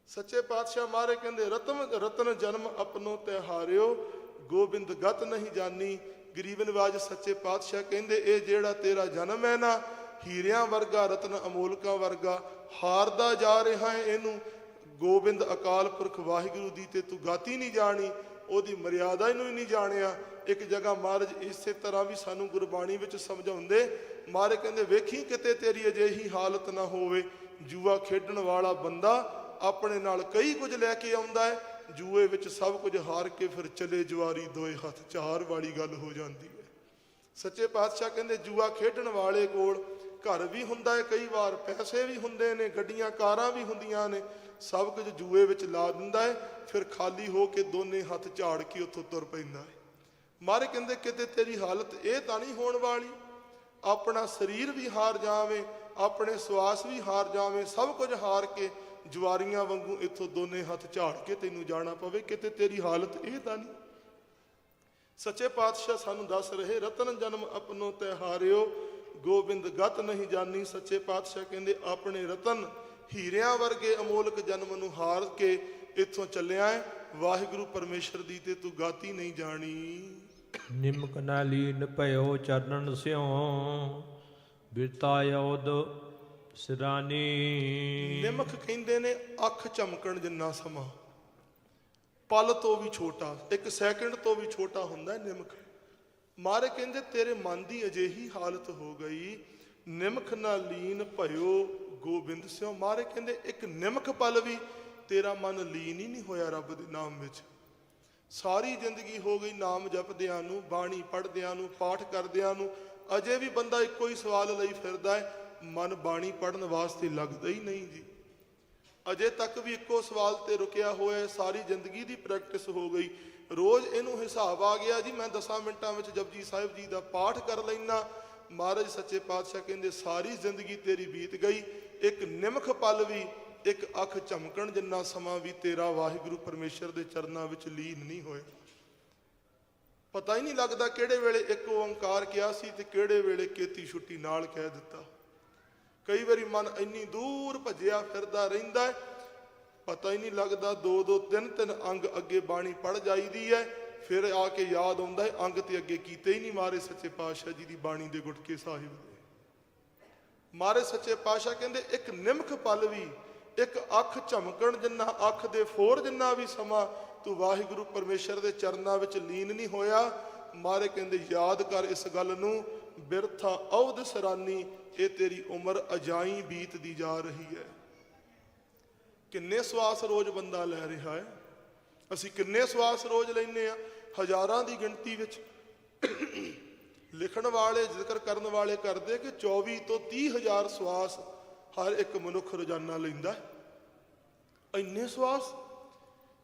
ਸੱਚੇ ਪਾਤਸ਼ਾਹ ਮਾਰੇ ਕਹਿੰਦੇ, ਰਤਨ ਰਤਨ ਜਨਮ ਆਪਣੋ ਤੇ ਹਾਰਿਓ, ਗੋਬਿੰਦ ਗਤ ਨਹੀਂ ਜਾਨੀ। ਗਰੀਬ ਨਿਵਾਜ ਸੱਚੇ ਪਾਤਸ਼ਾਹ ਕਹਿੰਦੇ, ਇਹ ਜਿਹੜਾ ਤੇਰਾ ਜਨਮ ਹੈ ਨਾ, ਹੀਰਿਆਂ ਵਰਗਾ, ਰਤਨ ਅਮੋਲਕਾਂ ਵਰਗਾ, ਹਾਰਦਾ ਜਾ ਰਿਹਾ ਹੈ ਇਹਨੂੰ। ਗੋਬਿੰਦ ਅਕਾਲ ਪੁਰਖ ਵਾਹਿਗੁਰੂ ਦੀ ਤੇ ਤੂੰ ਗਾਤੀ ਨਹੀਂ ਜਾਣੀ, ਉਹਦੀ ਮਰਿਆਦਾ ਇਹਨੂੰ ਹੀ ਨਹੀਂ ਜਾਣਿਆ। ਇੱਕ ਜਗ੍ਹਾ ਮਹਾਰਾਜ ਇਸੇ ਤਰ੍ਹਾਂ ਵੀ ਸਾਨੂੰ ਗੁਰਬਾਣੀ ਵਿੱਚ ਸਮਝਾਉਂਦੇ ਮਾਰੇ ਕਹਿੰਦੇ, ਵੇਖੀ ਕਿਤੇ ਤੇਰੀ ਅਜਿਹੀ ਹਾਲਤ ਨਾ ਹੋਵੇ। ਜੂਆ ਖੇਡਣ ਵਾਲਾ ਬੰਦਾ ਆਪਣੇ ਨਾਲ ਕਈ ਕੁਝ ਲੈ ਕੇ ਆਉਂਦਾ ਹੈ। ਜੂਏ ਵਿੱਚ ਸਭ ਕੁਝ ਹਾਰ ਕੇ ਫਿਰ ਚਲੇ ਜਵਾਰੀ ਦੋਏ ਹੱਥ, ਚਾਰ ਵਾਲੀ ਗੱਲ ਹੋ ਜਾਂਦੀ ਹੈ। ਸੱਚੇ ਪਾਤਸ਼ਾਹ ਕਹਿੰਦੇ, ਜੂਆ ਖੇਡਣ ਵਾਲੇ ਕੋਲ ਘਰ ਵੀ ਹੁੰਦਾ ਹੈ, ਕਈ ਵਾਰ ਪੈਸੇ ਵੀ ਹੁੰਦੇ ਨੇ, ਗੱਡੀਆਂ, ਕਾਰਾਂ ਵੀ ਹੁੰਦੀਆਂ ਨੇ। ਸਭ ਕੁਝ ਜੂਏ ਵਿੱਚ ਲਾ ਦਿੰਦਾ ਹੈ, ਫਿਰ ਖਾਲੀ ਹੋ ਕੇ ਦੋਨੇ ਹੱਥ ਝਾੜ ਕੇ ਉੱਥੋਂ ਤੁਰ ਪੈਂਦਾ ਹੈ। ਮਾਰੇ ਕਹਿੰਦੇ ਕਿਤੇ ਤੇਰੀ ਹਾਲਤ ਇਹ ਤਾਂ ਨਹੀਂ ਹੋਣ ਵਾਲੀ। ਆਪਣਾ ਸਰੀਰ ਵੀ ਹਾਰ ਜਾਵੇ, ਆਪਣੇ ਸਵਾਸ ਵੀ ਹਾਰ ਜਾਵੇ, ਸਭ ਕੁਝ ਹਾਰ ਕੇ ਜਵਾਰੀਆਂ ਵਾਂਗੂ ਇੱਥੋਂ ਦੋਨੇ ਹੱਥ ਝਾੜ ਕੇ ਤੈਨੂੰ ਜਾਣਾ ਪਵੇ, ਕਿਤੇ ਤੇਰੀ ਹਾਲਤ ਇਹ ਤਾਂ ਨਹੀਂ। ਸੱਚੇ ਪਾਤਸ਼ਾਹ ਸਾਨੂੰ ਦੱਸ ਰਹੇ, ਰਤਨ ਜਨਮ ਆਪਣੋ ਤੇ ਹਾਰਿਓ, ਗੋਬਿੰਦ ਗਤ ਨਹੀਂ ਜਾਣੀ ਸੱਚੇ ਪਾਤਸ਼ਾਹ ਕਹਿੰਦੇ, ਆਪਣੇ ਰਤਨ ਹੀਰਿਆਂ ਵਰਗੇ ਅਮੋਲਕ ਜਨਮ ਨੂੰ ਹਾਰ ਕੇ ਇੱਥੋਂ ਚੱਲਿਆ ਹੈ ਵਾਹਿਗੁਰੂ ਪਰਮੇਸ਼ਰ ਦੀ ਤੇ ਤੂੰ ਗਾਤੀ ਨਹੀਂ ਜਾਣੀ। ਨਿਮਕ ਨਾ ਲੀਨ ਭਇਓ ਚਰਨਨ ਸਿਉ, ਬਿਰਤਾ ਸਿਰਾਨੀ। ਨਿਮਕ ਕਹਿੰਦੇ ਨੇ ਅੱਖ ਚਮਕਣ ਜਿੰਨਾ ਸਮਾਂ। ਪਲ ਤੋਂ ਵੀ ਛੋਟਾ, ਇੱਕ ਸੈਕਿੰਡ ਤੋਂ ਵੀ ਛੋਟਾ ਹੁੰਦਾ ਹੈ ਨਿਮਕ। ਮਾਰੇ ਕਹਿੰਦੇ, ਤੇਰੇ ਮਨ ਦੀ ਅਜਿਹੀ ਹਾਲਤ ਹੋ ਗਈ। ਨਿਮਕ ਨਾ ਲੀਨ ਭਇਓ ਗੋਬਿੰਦ ਸਿਓ ਮਾਰੇ ਕਹਿੰਦੇ, ਇੱਕ ਨਿਮਕ ਪਲ ਵੀ ਤੇਰਾ ਮਨ ਲੀਨ ਹੀ ਨਹੀਂ ਹੋਇਆ ਰੱਬ ਦੇ ਨਾਮ ਵਿੱਚ। ਸਾਰੀ ਜ਼ਿੰਦਗੀ ਹੋ ਗਈ ਨਾਮ ਜਪਦਿਆਂ ਨੂੰ, ਬਾਣੀ ਪੜ੍ਹਦਿਆਂ ਨੂੰ, ਪਾਠ ਕਰਦਿਆਂ ਨੂੰ, ਅਜੇ ਵੀ ਬੰਦਾ ਇੱਕੋ ਹੀ ਸਵਾਲ ਲਈ ਫਿਰਦਾ ਹੈ, ਮਨ ਬਾਣੀ ਪੜਨ ਵਾਸਤੇ ਲੱਗਦਾ ਹੀ ਨਹੀਂ ਜੀ। ਅਜੇ ਤੱਕ ਵੀ ਇੱਕੋ ਸਵਾਲ ਤੇ ਰੁਕਿਆ ਹੋਇਆ ਹੈ, ਸਾਰੀ ਜ਼ਿੰਦਗੀ ਦੀ ਪ੍ਰੈਕਟਿਸ ਹੋ ਗਈ। ਰੋਜ਼ ਇਹਨੂੰ ਹਿਸਾਬ ਆ ਗਿਆ ਜੀ, ਮੈਂ 10 ਮਿੰਟਾਂ ਵਿੱਚ ਜਪਜੀ ਸਾਹਿਬ ਜੀ ਦਾ ਪਾਠ ਕਰ ਲੈਣਾ ਮਹਾਰਾਜ ਸੱਚੇ ਪਾਤਸ਼ਾਹ ਕਹਿੰਦੇ, ਸਾਰੀ ਜ਼ਿੰਦਗੀ ਤੇਰੀ ਬੀਤ ਗਈ, ਇੱਕ ਨਿਮਖ ਪਲ ਵੀ ਇੱਕ ਅੱਖ ਝਮਕਣ ਜਿੰਨਾ ਸਮਾਂ ਵੀ ਤੇਰਾ ਵਾਹਿਗੁਰੂ ਪਰਮੇਸ਼ਰ ਦੇ ਚਰਨਾਂ ਵਿੱਚ ਲੀਨ ਨਹੀਂ ਹੋਇਆ ਪਤਾ ਹੀ ਨਹੀਂ ਲੱਗਦਾ ਕਿਹੜੇ ਵੇਲੇ ਇੱਕ ਓੰਕਾਰ ਕਿਹਾ ਸੀ ਤੇ ਕਿਹੜੇ ਵੇਲੇ ਕੇਤੀ ਛੁੱਟੀ ਨਾਲ ਕਹਿ ਦਿੱਤਾ। ਕਈ ਵਾਰੀ ਮਨ ਇੰਨੀ ਦੂਰ ਭੱਜਿਆ ਫਿਰਦਾ ਰਹਿੰਦਾ ਪਤਾ ਹੀ ਨਹੀਂ ਲੱਗਦਾ ਦੋ ਦੋ ਤਿੰਨ ਤਿੰਨ ਅੰਗ ਅੱਗੇ ਬਾਣੀ ਪੜ ਜਾਈਦੀ ਹੈ, ਫਿਰ ਆ ਕੇ ਯਾਦ ਆਉਂਦਾ ਹੈ, ਅੰਗ ਤੇ ਅੱਗੇ ਕੀਤੇ ਹੀ ਨਹੀਂ ਮਾਰੇ ਸੱਚੇ ਪਾਤਸ਼ਾਹ ਜੀ ਦੀ ਬਾਣੀ ਦੇ ਗੁਟਕੇ ਸਾਹਿਬ ਦੇ। ਮਾਰੇ ਸੱਚੇ ਪਾਤਸ਼ਾਹ ਕਹਿੰਦੇ ਇੱਕ ਨਿਮਖ ਪਲ ਵੀ ਇੱਕ ਅੱਖ ਝਮਕਣ ਜਿੰਨਾ, ਅੱਖ ਦੇ ਫੋਰ ਜਿੰਨਾ ਵੀ ਸਮਾਂ ਤੂੰ ਵਾਹਿਗੁਰੂ ਪਰਮੇਸ਼ਰ ਦੇ ਚਰਨਾਂ ਵਿੱਚ ਲੀਨ ਨਹੀਂ ਹੋਇਆ, ਮਾਰੇ ਕਹਿੰਦੇ, ਯਾਦ ਕਰ ਇਸ ਗੱਲ ਨੂੰ, ਬਿਰਥਾ ਔਦ ਸਰਾਨੀ, ਇਹ ਤੇਰੀ ਉਮਰ ਅਜਾਈ ਬੀਤਦੀ ਜਾ ਰਹੀ ਹੈ। ਕਿੰਨੇ ਸਵਾਸ ਰੋਜ਼ ਬੰਦਾ ਲੈ ਰਿਹਾ ਹੈ? ਅਸੀਂ ਕਿੰਨੇ ਸਵਾਸ ਰੋਜ਼ ਲੈਨੇ ਆ ਹਜ਼ਾਰਾਂ ਦੀ ਗਿਣਤੀ ਵਿੱਚ। ਲਿਖਣ ਵਾਲੇ, ਜ਼ਿਕਰ ਕਰਨ ਵਾਲੇ ਕਰਦੇ ਕਿ 24 ਤੋਂ 30 ਹਜ਼ਾਰ ਸਵਾਸ ਹਰ ਇੱਕ ਮਨੁੱਖ ਰੋਜ਼ਾਨਾ ਲੈਂਦਾ ਇੰਨੇ ਸਵਾਸ,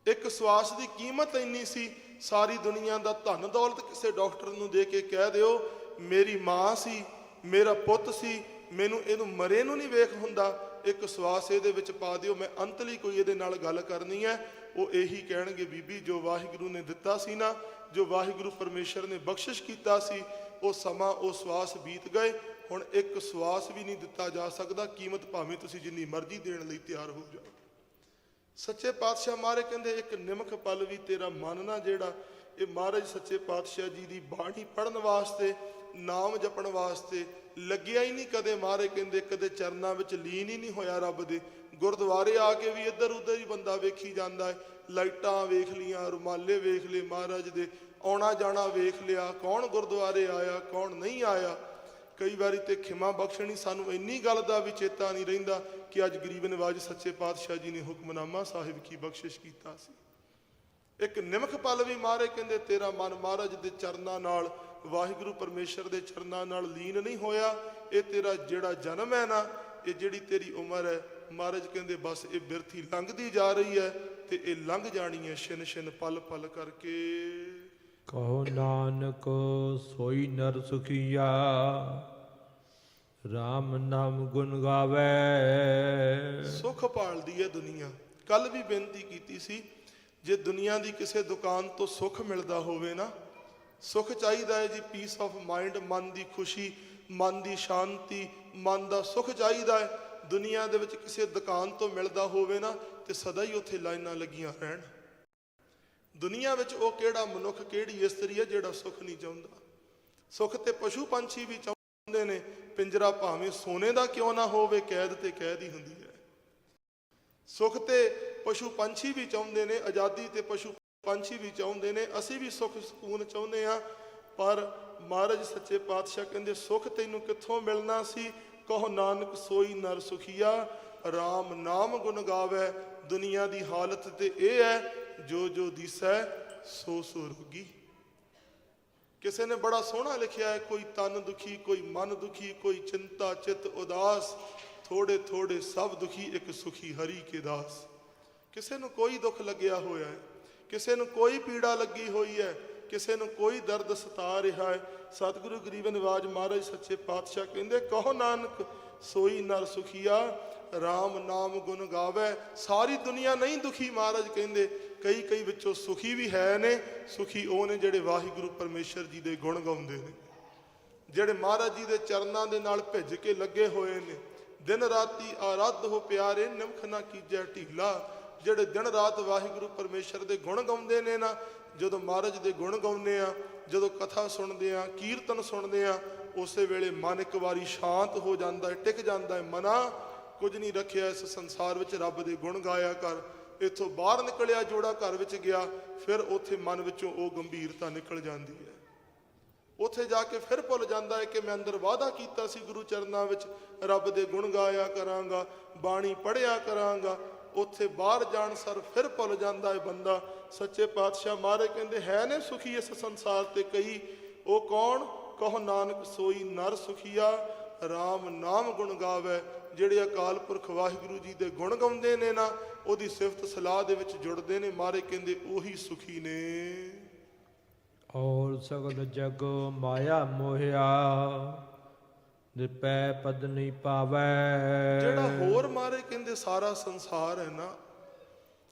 ਇੱਕ ਸਵਾਸ ਦੀ ਕੀਮਤ ਇੰਨੀ ਸੀ, ਸਾਰੀ ਦੁਨੀਆ ਦਾ ਧਨ ਦੌਲਤ ਕਿਸੇ ਡਾਕਟਰ ਨੂੰ ਦੇ ਕੇ ਕਹਿ ਦਿਓ, ਮੇਰੀ ਮਾਂ ਸੀ, ਮੇਰਾ ਪੁੱਤ ਸੀ, ਮੈਨੂੰ ਇਹਨੂੰ ਮਰੇ ਨੂੰ ਨਹੀਂ ਵੇਖ ਹੁੰਦਾ। ਇੱਕ ਸਵਾਸ ਇਹਦੇ ਵਿੱਚ ਪਾ ਦਿਓ, ਮੈਂ ਅੰਤਲੀ ਕੋਈ ਇਹਦੇ ਨਾਲ ਗੱਲ ਕਰਨੀ ਹੈ। ਉਹ ਇਹੀ ਕਹਿਣਗੇ, ਬੀਬੀ, ਜੋ ਵਾਹਿਗੁਰੂ ਨੇ ਦਿੱਤਾ ਸੀ ਨਾ, ਜੋ ਵਾਹਿਗੁਰੂ ਪਰਮੇਸ਼ਰ ਨੇ ਬਖਸ਼ਿਸ਼ ਕੀਤਾ ਸੀ, ਉਹ ਸਮਾਂ, ਉਹ ਸਵਾਸ ਬੀਤ ਗਏ ਹੁਣ ਇੱਕ ਸਵਾਸ ਵੀ ਨਹੀਂ ਦਿੱਤਾ ਜਾ ਸਕਦਾ, ਕੀਮਤ ਭਾਵੇਂ ਤੁਸੀਂ ਜਿੰਨੀ ਮਰਜ਼ੀ ਦੇਣ ਲਈ ਤਿਆਰ ਹੋ ਜਾਓ। ਸੱਚੇ ਪਾਤਸ਼ਾਹ ਮਹਾਰਾਜ ਕਹਿੰਦੇ, ਇੱਕ ਨਿਮਖ ਪਲ ਵੀ ਤੇਰਾ ਮਨ ਨਾ ਜਿਹੜਾ, ਇਹ ਮਹਾਰਾਜ ਸੱਚੇ ਪਾਤਸ਼ਾਹ ਜੀ ਦੀ ਬਾਣੀ ਪੜਨ ਵਾਸਤੇ, ਨਾਮ ਜਪਣ ਵਾਸਤੇ ਲੱਗਿਆ ਹੀ ਨਹੀਂ ਕਦੇ। ਮਾਰੇ ਕਹਿੰਦੇ, ਕਦੇ ਚਰਨਾਂ ਵਿੱਚ ਲੀਨ ਹੀ ਨਹੀਂ ਹੋਇਆ ਰੱਬ ਦੇ। ਗੁਰਦੁਆਰੇ ਆ ਕੇ ਵੀ ਇੱਧਰ ਉੱਧਰ ਹੀ ਬੰਦਾ ਵੇਖੀ ਜਾਂਦਾ ਹੈ। ਲਾਈਟਾਂ ਵੇਖ ਲੀਆਂ ਰੁਮਾਲੇ ਵੇਖ ਲਏ ਮਹਾਰਾਜ ਦੇ ਆਉਣਾ ਜਾਣਾ ਵੇਖ ਲਿਆ, ਕੌਣ ਗੁਰਦੁਆਰੇ ਆਇਆ, ਕੌਣ ਨਹੀਂ ਆਇਆ। ਕਈ ਵਾਰੀ ਤੇ ਖਿਮਾ ਬਖਸ਼ਣੀ ਸਾਨੂੰ ਇੰਨੀ ਗੱਲ ਦਾ ਵੀ ਚੇਤਾ ਨਹੀਂ ਰਹਿੰਦਾ ਕਿ ਅੱਜ ਗਰੀਬ ਨਿਵਾਜ ਸੱਚੇ ਪਾਤਸ਼ਾਹ ਜੀ ਨੇ ਹੁਕਮਨਾਮਾ ਸਾਹਿਬ ਕੀ ਬਖਸ਼ਿਸ਼ ਕੀਤਾ ਸੀ। ਇੱਕ ਨਿਮਖ ਪਲ ਵੀ ਮਾਰੇ ਕਹਿੰਦੇ, ਤੇਰਾ ਮਨ ਮਹਾਰਾਜ ਦੇ ਚਰਨਾਂ ਨਾਲ, ਵਾਹਿਗੁਰੂ ਪਰਮੇਸ਼ਰ ਦੇ ਚਰਨਾਂ ਨਾਲ ਲੀਨ ਨਹੀਂ ਹੋਇਆ। ਇਹ ਤੇਰਾ ਜਿਹੜਾ ਜਨਮ ਹੈ ਨਾ, ਇਹ ਜਿਹੜੀ ਤੇਰੀ ਉਮਰ ਹੈ, ਮਹਾਰਾਜ ਕਹਿੰਦੇ, ਬਸ ਇਹ ਬਿਰਥੀ ਲੰਘਦੀ ਜਾ ਰਹੀ ਹੈ ਤੇ ਇਹ ਲੰਘ ਜਾਣੀ ਹੈ ਛਿਨ ਛਿਨ ਪਲ ਪਲ ਕਰਕੇ। ਕਹੋ ਨਾਨਕ, ਸੋਈ ਨਰ ਸੁਖੀਆ। RAM ਨਾਮ ਗੁਣ ਗਾਵੇ। ਸੁੱਖ ਪਾਲਦੀ ਹੈ ਦੁਨੀਆ। ਕੱਲ ਵੀ ਬੇਨਤੀ ਕੀਤੀ ਸੀ, ਜੇ ਦੁਨੀਆ ਦੀ ਕਿਸੇ ਦੁਕਾਨ ਤੋਂ ਸੁੱਖ ਮਿਲਦਾ ਹੋਵੇ ਨਾ, ਸੁੱਖ ਚਾਹੀਦਾ ਹੈ ਜੀ ਪੀਸ ਆਫ ਮਾਈਂਡ ਮਨ ਦੀ ਖੁਸ਼ੀ, ਮਨ ਦੀ ਸ਼ਾਂਤੀ, ਮਨ ਦਾ ਸੁੱਖ ਚਾਹੀਦਾ ਹੈ। ਦੁਨੀਆ ਦੇ ਵਿੱਚ ਕਿਸੇ ਦੁਕਾਨ ਤੋਂ ਮਿਲਦਾ ਹੋਵੇ ਨਾ, ਤੇ ਸਦਾ ਹੀ ਉੱਥੇ ਲਾਈਨਾਂ ਲੱਗੀਆਂ ਰਹਿਣ। ਦੁਨੀਆ ਵਿੱਚ ਉਹ ਕਿਹੜਾ ਮਨੁੱਖ ਕਿਹੜੀ ਇਸਤਰੀ ਹੈ ਜਿਹੜਾ ਸੁੱਖ ਨਹੀਂ ਚਾਹੁੰਦਾ? ਸੁੱਖ ਤੇ ਪਸ਼ੂ ਪੰਛੀ ਵੀ ਚਾਹੁੰਦੇ ਨੇ, ਪਿੰਜਰਾ ਭਾਵੇਂ ਸੋਨੇ ਦਾ ਕਿਉਂ ਨਾ ਹੋਵੇ, ਕੈਦ ਤੇ ਕੈਦ ਹੀ ਹੁੰਦੀ ਹੈ। ਸੁੱਖ ਤੇ ਪਸ਼ੂ ਪੰਛੀ ਵੀ ਚਾਹੁੰਦੇ ਨੇ, ਆਜ਼ਾਦੀ ਤੇ ਪਸ਼ੂ ਪੰਛੀ ਵੀ ਚਾਹੁੰਦੇ ਨੇ, ਅਸੀਂ ਵੀ ਸੁੱਖ ਸਕੂਨ ਚਾਹੁੰਦੇ ਆ ਪਰ ਮਹਾਰਾਜ ਸੱਚੇ ਪਾਤਸ਼ਾਹ ਕਹਿੰਦੇ, ਸੁੱਖ ਤੈਨੂੰ ਕਿੱਥੋਂ ਮਿਲਣਾ ਸੀ? ਕਹੋ ਨਾਨਕ ਸੋਈ ਨਰ ਸੁਖੀਆ RAM ਨਾਮ ਗੁਣ ਗਾਵੇ, ਦੁਨੀਆ ਦੀ ਹਾਲਤ ਤੇ ਇਹ ਹੈ ਜੋ ਜੋ ਦਿਸੈ ਸੋ ਸੋ ਰੋਗੀ। ਕਿਸੇ ਨੇ ਬੜਾ ਸੋਹਣਾ ਲਿਖਿਆ ਹੈ, ਕੋਈ ਤਨ ਦੁਖੀ, ਕੋਈ ਮਨ ਦੁਖੀ, ਕੋਈ ਚਿੰਤਾ, ਚਿਤ, ਉਦਾਸ, ਥੋੜੇ ਥੋੜੇ ਸਭ ਦੁਖੀ, ਇੱਕ ਸੁਖੀ ਹਰੀ ਕੇ ਦਾਸ। ਕਿਸੇ ਨੂੰ ਕੋਈ ਦੁੱਖ ਲੱਗਿਆ ਹੋਇਆ ਹੈ, ਕਿਸੇ ਨੂੰ ਕੋਈ ਪੀੜਾ ਲੱਗੀ ਹੋਈ ਹੈ, ਕਿਸੇ ਨੂੰ ਕੋਈ ਦਰਦ ਸਤਾ ਰਿਹਾ ਹੈ। ਸਤਿਗੁਰੂ ਗਰੀਬ ਨਿਵਾਜ ਮਹਾਰਾਜ ਸੱਚੇ ਪਾਤਸ਼ਾਹ ਕਹਿੰਦੇ, ਕਹੋ ਨਾਨਕ, ਸੋਈ ਨਰ ਸੁਖੀਆ RAM ਨਾਮ ਗੁਣ ਗਾਵੇ। ਸਾਰੀ ਦੁਨੀਆ ਨਹੀਂ ਦੁਖੀ ਮਹਾਰਾਜ ਕਹਿੰਦੇ ਕਈ ਕਈ ਵਿੱਚੋਂ ਸੁਖੀ ਵੀ ਹੈ ਨੇ, ਸੁਖੀ ਉਹ ਨੇ ਜਿਹੜੇ ਵਾਹਿਗੁਰੂ ਪਰਮੇਸ਼ਰ ਜੀ ਦੇ ਗੁਣ ਗਾਉਂਦੇ ਨੇ, ਜਿਹੜੇ ਮਹਾਰਾਜ ਜੀ ਦੇ ਚਰਨਾਂ ਦੇ ਨਾਲ ਭਿੱਜ ਕੇ ਲੱਗੇ ਹੋਏ ਨੇ, ਦਿਨ ਰਾਤੀ ਆਰਾਧ ਹੋ ਪਿਆਰੇ ਨਿਮਖ ਨਾ ਕੀਜੈ ਢੀਲਾ, ਜਿਹੜੇ ਦਿਨ ਰਾਤ ਵਾਹਿਗੁਰੂ ਪਰਮੇਸ਼ਰ ਦੇ ਗੁਣ ਗਾਉਂਦੇ ਨੇ ਨਾ, ਜਦੋਂ ਮਹਾਰਾਜ ਦੇ ਗੁਣ ਗਾਉਂਦੇ ਆ, ਜਦੋਂ ਕਥਾ ਸੁਣਦੇ ਆ, ਕੀਰਤਨ ਸੁਣਦੇ ਆ, ਉਸੇ ਵੇਲੇ ਮਨ ਇੱਕ ਵਾਰੀ ਸ਼ਾਂਤ ਹੋ ਜਾਂਦਾ ਹੈ, ਟਿਕ ਜਾਂਦਾ ਹੈ, ਮਨਾ ਕੁਝ ਨਹੀਂ ਰੱਖਿਆ ਇਸ ਸੰਸਾਰ ਵਿੱਚ ਰੱਬ ਦੇ ਗੁਣ ਗਾਇਆ ਕਰ ਇੱਥੋਂ ਬਾਹਰ ਨਿਕਲਿਆ, ਜੋੜਾ ਘਰ ਵਿੱਚ ਗਿਆ, ਫਿਰ ਉੱਥੇ ਮਨ ਵਿੱਚੋਂ ਉਹ ਗੰਭੀਰਤਾ ਨਿਕਲ ਜਾਂਦੀ ਹੈ। ਉੱਥੇ ਜਾ ਕੇ ਫਿਰ ਭੁੱਲ ਜਾਂਦਾ ਹੈ ਕਿ ਮੈਂ ਅੰਦਰ ਵਾਅਦਾ ਕੀਤਾ ਸੀ ਗੁਰੂ ਚਰਨਾਂ ਵਿੱਚ, ਰੱਬ ਦੇ ਗੁਣ ਗਾਇਆ ਕਰਾਂਗਾ, ਬਾਣੀ ਪੜ੍ਹਿਆ ਕਰਾਂਗਾ। ਉੱਥੇ ਬਾਹਰ ਜਾਣ ਸਰ ਫਿਰ ਭੁੱਲ ਜਾਂਦਾ ਹੈ ਬੰਦਾ। ਸੱਚੇ ਪਾਤਸ਼ਾਹ ਮਾਰੇ ਕਹਿੰਦੇ, ਹੈ ਨੇ ਸੁਖੀ ਇਸ ਸੰਸਾਰ ਤੇ ਕਈ ਉਹ ਕੌਣ? ਕਹੋ ਨਾਨਕ ਸੋਈ ਨਰ ਸੁਖੀਆ RAM ਨਾਮ ਗੁਣ ਗਾਵੇ। ਜਿਹੜੇ ਅਕਾਲ ਪੁਰਖ ਵਾਹਿਗੁਰੂ ਜੀ ਦੇ ਗੁਣ ਗਾਉਂਦੇ ਨੇ ਨਾ ਉਹਦੀ ਸਿਫਤ ਸਲਾਹ ਦੇ ਵਿੱਚ ਜੁੜਦੇ ਨੇ ਮਾਰੇ ਕਹਿੰਦੇ ਉਹੀ ਸੁਖੀ ਨੇ। ਔਰ ਸਗਲ ਜਗ ਮਾਇਆ ਮੋਹਿਆ ਨਿਰਪੈ ਪਦ ਨਹੀਂ ਪਾਵੈ। ਜਿਹੜਾ ਹੋਰ ਮਾਰੇ ਕਹਿੰਦੇ ਸਾਰਾ ਸੰਸਾਰ ਹੈ ਨਾ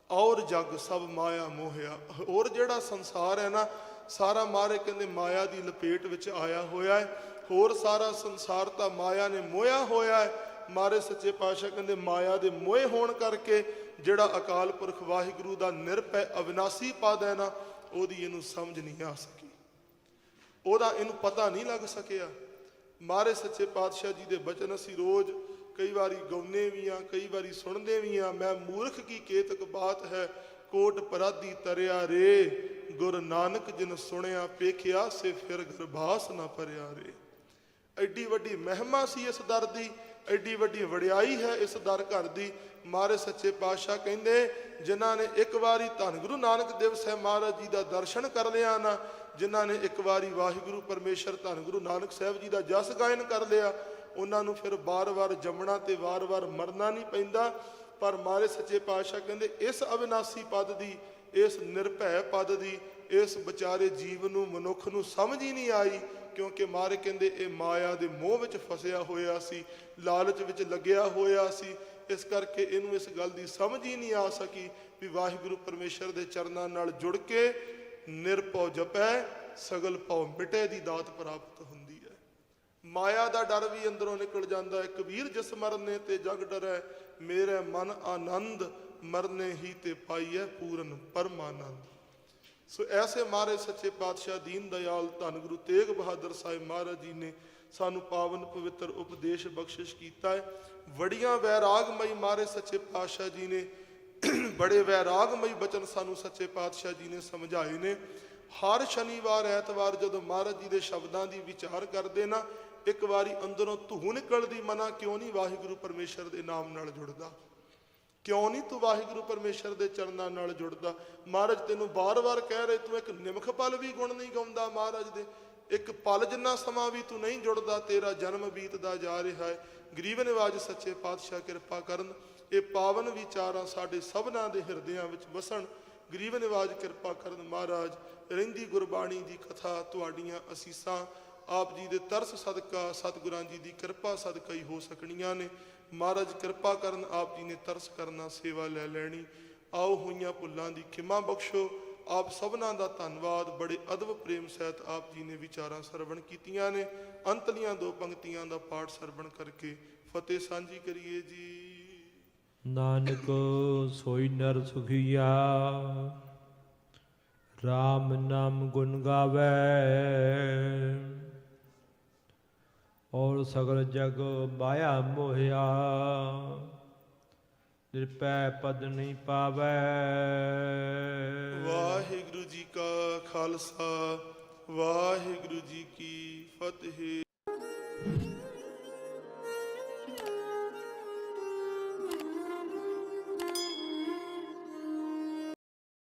ਔਰ ਜਗ ਸਭ ਮਾਇਆ ਮੋਹਿਆ। ਹੋਰ ਜਿਹੜਾ ਸੰਸਾਰ ਹੈ ਨਾ ਸਾਰਾ ਮਾਰੇ ਕਹਿੰਦੇ ਮਾਇਆ ਦੀ ਲਪੇਟ ਵਿੱਚ ਆਇਆ ਹੋਇਆ ਹੈ। ਹੋਰ ਸਾਰਾ ਸੰਸਾਰ ਤਾਂ ਮਾਇਆ ਨੇ ਮੋਹਿਆ ਹੋਇਆ ਹੈ। ਮਾਰੇ ਸੱਚੇ ਪਾਤਸ਼ਾਹ ਕਹਿੰਦੇ, ਮਾਇਆ ਦੇ ਮੋਏ ਹੋਣ ਕਰਕੇ ਜਿਹੜਾ ਅਕਾਲ ਪੁਰਖ ਵਾਹਿਗੁਰੂ ਦਾ ਨਿਰਭੈ ਅਵਿਨਾਸੀ ਪਦ ਹੈ ਨਾ, ਉਹਦੀ ਇਹਨੂੰ ਸਮਝ ਨਹੀਂ ਆ ਸਕੀ। ਉਹਦਾ ਇਹਨੂੰ ਪਤਾ ਨਹੀਂ ਲੱਗ ਸਕਿਆ। ਮਾਰੇ ਸੱਚੇ ਪਾਤਸ਼ਾਹ ਜੀ ਦੇ ਬਚਨ ਅਸੀਂ ਰੋਜ਼ ਕਈ ਵਾਰੀ ਗਾਉਂਦੇ ਵੀ ਆ ਕਈ ਵਾਰੀ ਸੁਣਦੇ ਵੀ ਆ ਮੈਂ ਮੂਰਖ ਕੀ ਕੇਤਕ ਬਾਤ ਹੈ, ਕੋਟ ਪਰਾਦੀ ਤਰਿਆ ਰੇ, ਗੁਰ ਨਾਨਕ ਜਿਨ ਸੁਣਿਆ ਪੇਖਿਆ ਸੇ ਫਿਰ ਗਰਭਾਸ ਨਾ ਭਰਿਆ ਰੇ। ਐਡੀ ਵੱਡੀ ਮਹਿਮਾ ਸੀ ਇਸ ਦਰ ਦੀ ਐਡੀ ਵੱਡੀ ਵਡਿਆਈ ਹੈ ਇਸ ਦਰ ਘਰ ਦੀ। ਮਾਰੇ ਸੱਚੇ ਪਾਤਸ਼ਾਹ ਕਹਿੰਦੇ, ਜਿਨ੍ਹਾਂ ਨੇ ਇੱਕ ਵਾਰੀ ਧੰਨ ਗੁਰੂ ਨਾਨਕ ਦੇਵ ਸਾਹਿਬ ਮਹਾਰਾਜ ਜੀ ਦਾ ਦਰਸ਼ਨ ਕਰ ਲਿਆ ਨਾ, ਜਿਨ੍ਹਾਂ ਨੇ ਇੱਕ ਵਾਰੀ ਵਾਹਿਗੁਰੂ ਪਰਮੇਸ਼ਰ ਧੰਨ ਗੁਰੂ ਨਾਨਕ ਸਾਹਿਬ ਜੀ ਦਾ ਜਸ ਗਾਇਨ ਕਰ ਲਿਆ, ਉਹਨਾਂ ਨੂੰ ਫਿਰ ਬਾਰ-ਬਾਰ ਜੰਮਣਾ ਤੇ ਵਾਰ-ਵਾਰ ਮਰਨਾ ਨਹੀਂ ਪੈਂਦਾ। ਪਰ ਮਾਰੇ ਸੱਚੇ ਪਾਤਸ਼ਾਹ ਕਹਿੰਦੇ, ਇਸ ਅਵਿਨਾਸੀ ਪਦ ਦੀ, ਇਸ ਨਿਰਭੈ ਪਦ ਦੀ, ਇਸ ਵਿਚਾਰੇ ਜੀਵ ਨੂੰ, ਮਨੁੱਖ ਨੂੰ ਸਮਝ ਹੀ ਨਹੀਂ ਆਈ। ਕਿਉਂਕਿ ਮਾਰੇ ਕਹਿੰਦੇ ਇਹ ਮਾਇਆ ਦੇ ਮੋਹ ਵਿੱਚ ਫਸਿਆ ਹੋਇਆ ਸੀ, ਲਾਲਚ ਵਿੱਚ ਲੱਗਿਆ ਹੋਇਆ ਸੀ। ਇਸ ਕਰਕੇ ਇਹਨੂੰ ਇਸ ਗੱਲ ਦੀ ਸਮਝ ਹੀ ਨਹੀਂ ਆ ਸਕੀ ਵੀ ਵਾਹਿਗੁਰੂ ਪਰਮੇਸ਼ਰ ਦੇ ਚਰਨਾਂ ਨਾਲ ਜੁੜ ਕੇ ਨਿਰਭਉ ਜਪੈ, ਸਗਲ ਭਉ ਮਿਟੇ ਦੀ ਦਾਤ ਪ੍ਰਾਪਤ ਹੁੰਦੀ ਹੈ। ਮਾਇਆ ਦਾ ਡਰ ਵੀ ਅੰਦਰੋਂ ਨਿਕਲ ਜਾਂਦਾ ਹੈ। ਕਬੀਰ ਜਿਸ ਮਰਨੇ ਤੇ ਜਗ ਡਰੈ, ਮੇਰੇ ਮਨ ਆਨੰਦ ਮਰਨੇ ਹੀ ਤੇ ਪਾਈਐ ਪੂਰਨ ਪਰਮਾਨੰਦ। ਸੋ ਐਸੇ ਮਹਾਰਾਜ ਸੱਚੇ ਪਾਤਸ਼ਾਹ ਦੀਨ ਦਇਆਲ ਧੰਨ ਗੁਰੂ ਤੇਗ ਬਹਾਦਰ ਸਾਹਿਬ ਮਹਾਰਾਜ ਜੀ ਨੇ ਸਾਨੂੰ ਪਾਵਨ ਪਵਿੱਤਰ ਉਪਦੇਸ਼ ਬਖਸ਼ਿਸ਼ ਕੀਤਾ ਹੈ। ਵੜੀਆਂ ਵੈਰਾਗਮਈ ਮਹਾਰਾਜ ਸੱਚੇ ਪਾਤਸ਼ਾਹ ਜੀ ਨੇ, ਬੜੇ ਵੈਰਾਗਮਈ ਬਚਨ ਸਾਨੂੰ ਸੱਚੇ ਪਾਤਸ਼ਾਹ ਜੀ ਨੇ ਸਮਝਾਏ ਨੇ। ਹਰ ਸ਼ਨੀਵਾਰ, ਐਤਵਾਰ ਜਦੋਂ ਮਹਾਰਾਜ ਜੀ ਦੇ ਸ਼ਬਦਾਂ ਦੀ ਵਿਚਾਰ ਕਰਦੇ ਨਾ, ਇੱਕ ਵਾਰੀ ਅੰਦਰੋਂ ਧੂ ਨਿਕਲਦੀ ਮਨਾ, ਕਿਉਂ ਨਹੀਂ ਵਾਹਿਗੁਰੂ ਪਰਮੇਸ਼ਰ ਦੇ ਨਾਮ ਨਾਲ ਜੁੜਦਾ? ਕਿਉਂ ਨਹੀਂ ਤੂੰ ਵਾਹਿਗੁਰੂ ਪਰਮੇਸ਼ਰ ਦੇ ਚਰਨਾਂ ਨਾਲ ਜੁੜਦਾ? ਮਹਾਰਾਜ, ਤੈਨੂੰ ਬਾਰ-ਬਾਰ ਕਹਿ ਰਹੇ, ਤੂੰ ਇੱਕ ਨਿਮਖ ਪਲ ਵੀ ਗੁਣ ਨਹੀਂ ਗਾਉਂਦਾ ਮਹਾਰਾਜ ਦੇ। ਇੱਕ ਪਲ ਜਿੰਨਾ ਸਮਾਂ ਵੀ ਤੂੰ ਨਹੀਂ ਜੁੜਦਾ, ਤੇਰਾ ਜਨਮ ਬੀਤਦਾ ਜਾ ਰਿਹਾ ਹੈ। ਗਰੀਬ ਨਿਵਾਜ ਸੱਚੇ ਪਾਤਸ਼ਾਹ, ਕਿਰਪਾ ਕਰਨ। ਇਹ ਪਾਵਨ ਵਿਚਾਰਾਂ ਸਾਡੇ ਸਭਨਾਂ ਦੇ ਹਿਰਦਿਆਂ ਵਿੱਚ ਵਸਣ। ਗਰੀਬ ਨਿਵਾਜ, ਕਿਰਪਾ ਕਰਨ ਮਹਾਰਾਜ। ਰਹਿੰਦੀ ਗੁਰਬਾਣੀ ਦੀ ਕਥਾ ਤੁਹਾਡੀਆਂ ਅਸੀਸਾਂ। ਆਪ ਜੀ ਦੇ ਤਰਸ ਸਦਕਾ, ਸਤਿਗੁਰਾਂ ਜੀ ਦੀ ਕਿਰਪਾ ਸਦਕਾ ਹੀ ਹੋ ਸਕਣੀਆਂ ਨੇ। ਮਹਾਰਾਜ ਕਿਰਪਾ ਕਰਨ ਆਪ ਜੀ ਨੇ ਤਰਸ ਕਰਨਾ, ਸੇਵਾ ਲੈ ਲੈਣੀ। ਆਓ ਹੋਈਆਂ ਭੁੱਲਾਂ ਦੀ ਖਿਮਾ ਬਖਸ਼ੋ। ਆਪ ਸਭਨਾਂ ਦਾ ਧੰਨਵਾਦ। ਬੜੇ ਅਦਬ ਪ੍ਰੇਮ ਸਹਿਤ ਆਪ ਜੀ ਨੇ ਵਿਚਾਰਾਂ ਸਰਵਣ ਕੀਤੀਆਂ ਨੇ। ਅੰਤਲੀਆਂ ਦੋ ਪੰਕਤੀਆਂ ਦਾ ਪਾਠ ਸਰਵਣ ਕਰਕੇ ਫਤਿਹ ਸਾਂਝੀ ਕਰੀਏ ਜੀ। ਨਾਨਕ ਸੋਈ ਨਰ ਸੁਖੀਆ RAM ਨਾਮ ਗੁਣ ਗਾਵੇ। ਔਰ ਸਗਲ ਜਗ ਮਾਇਆ ਮੋਹਿਆ। ਨਿਰਪੈ ਪਦ ਨਹੀਂ ਪਾਵੈ। ਵਾਹਿਗੁਰੂ ਜੀ ਕਾ ਖਾਲਸਾ, ਵਾਹਿਗੁਰੂ ਜੀ ਕੀ ਫਤਿਹ।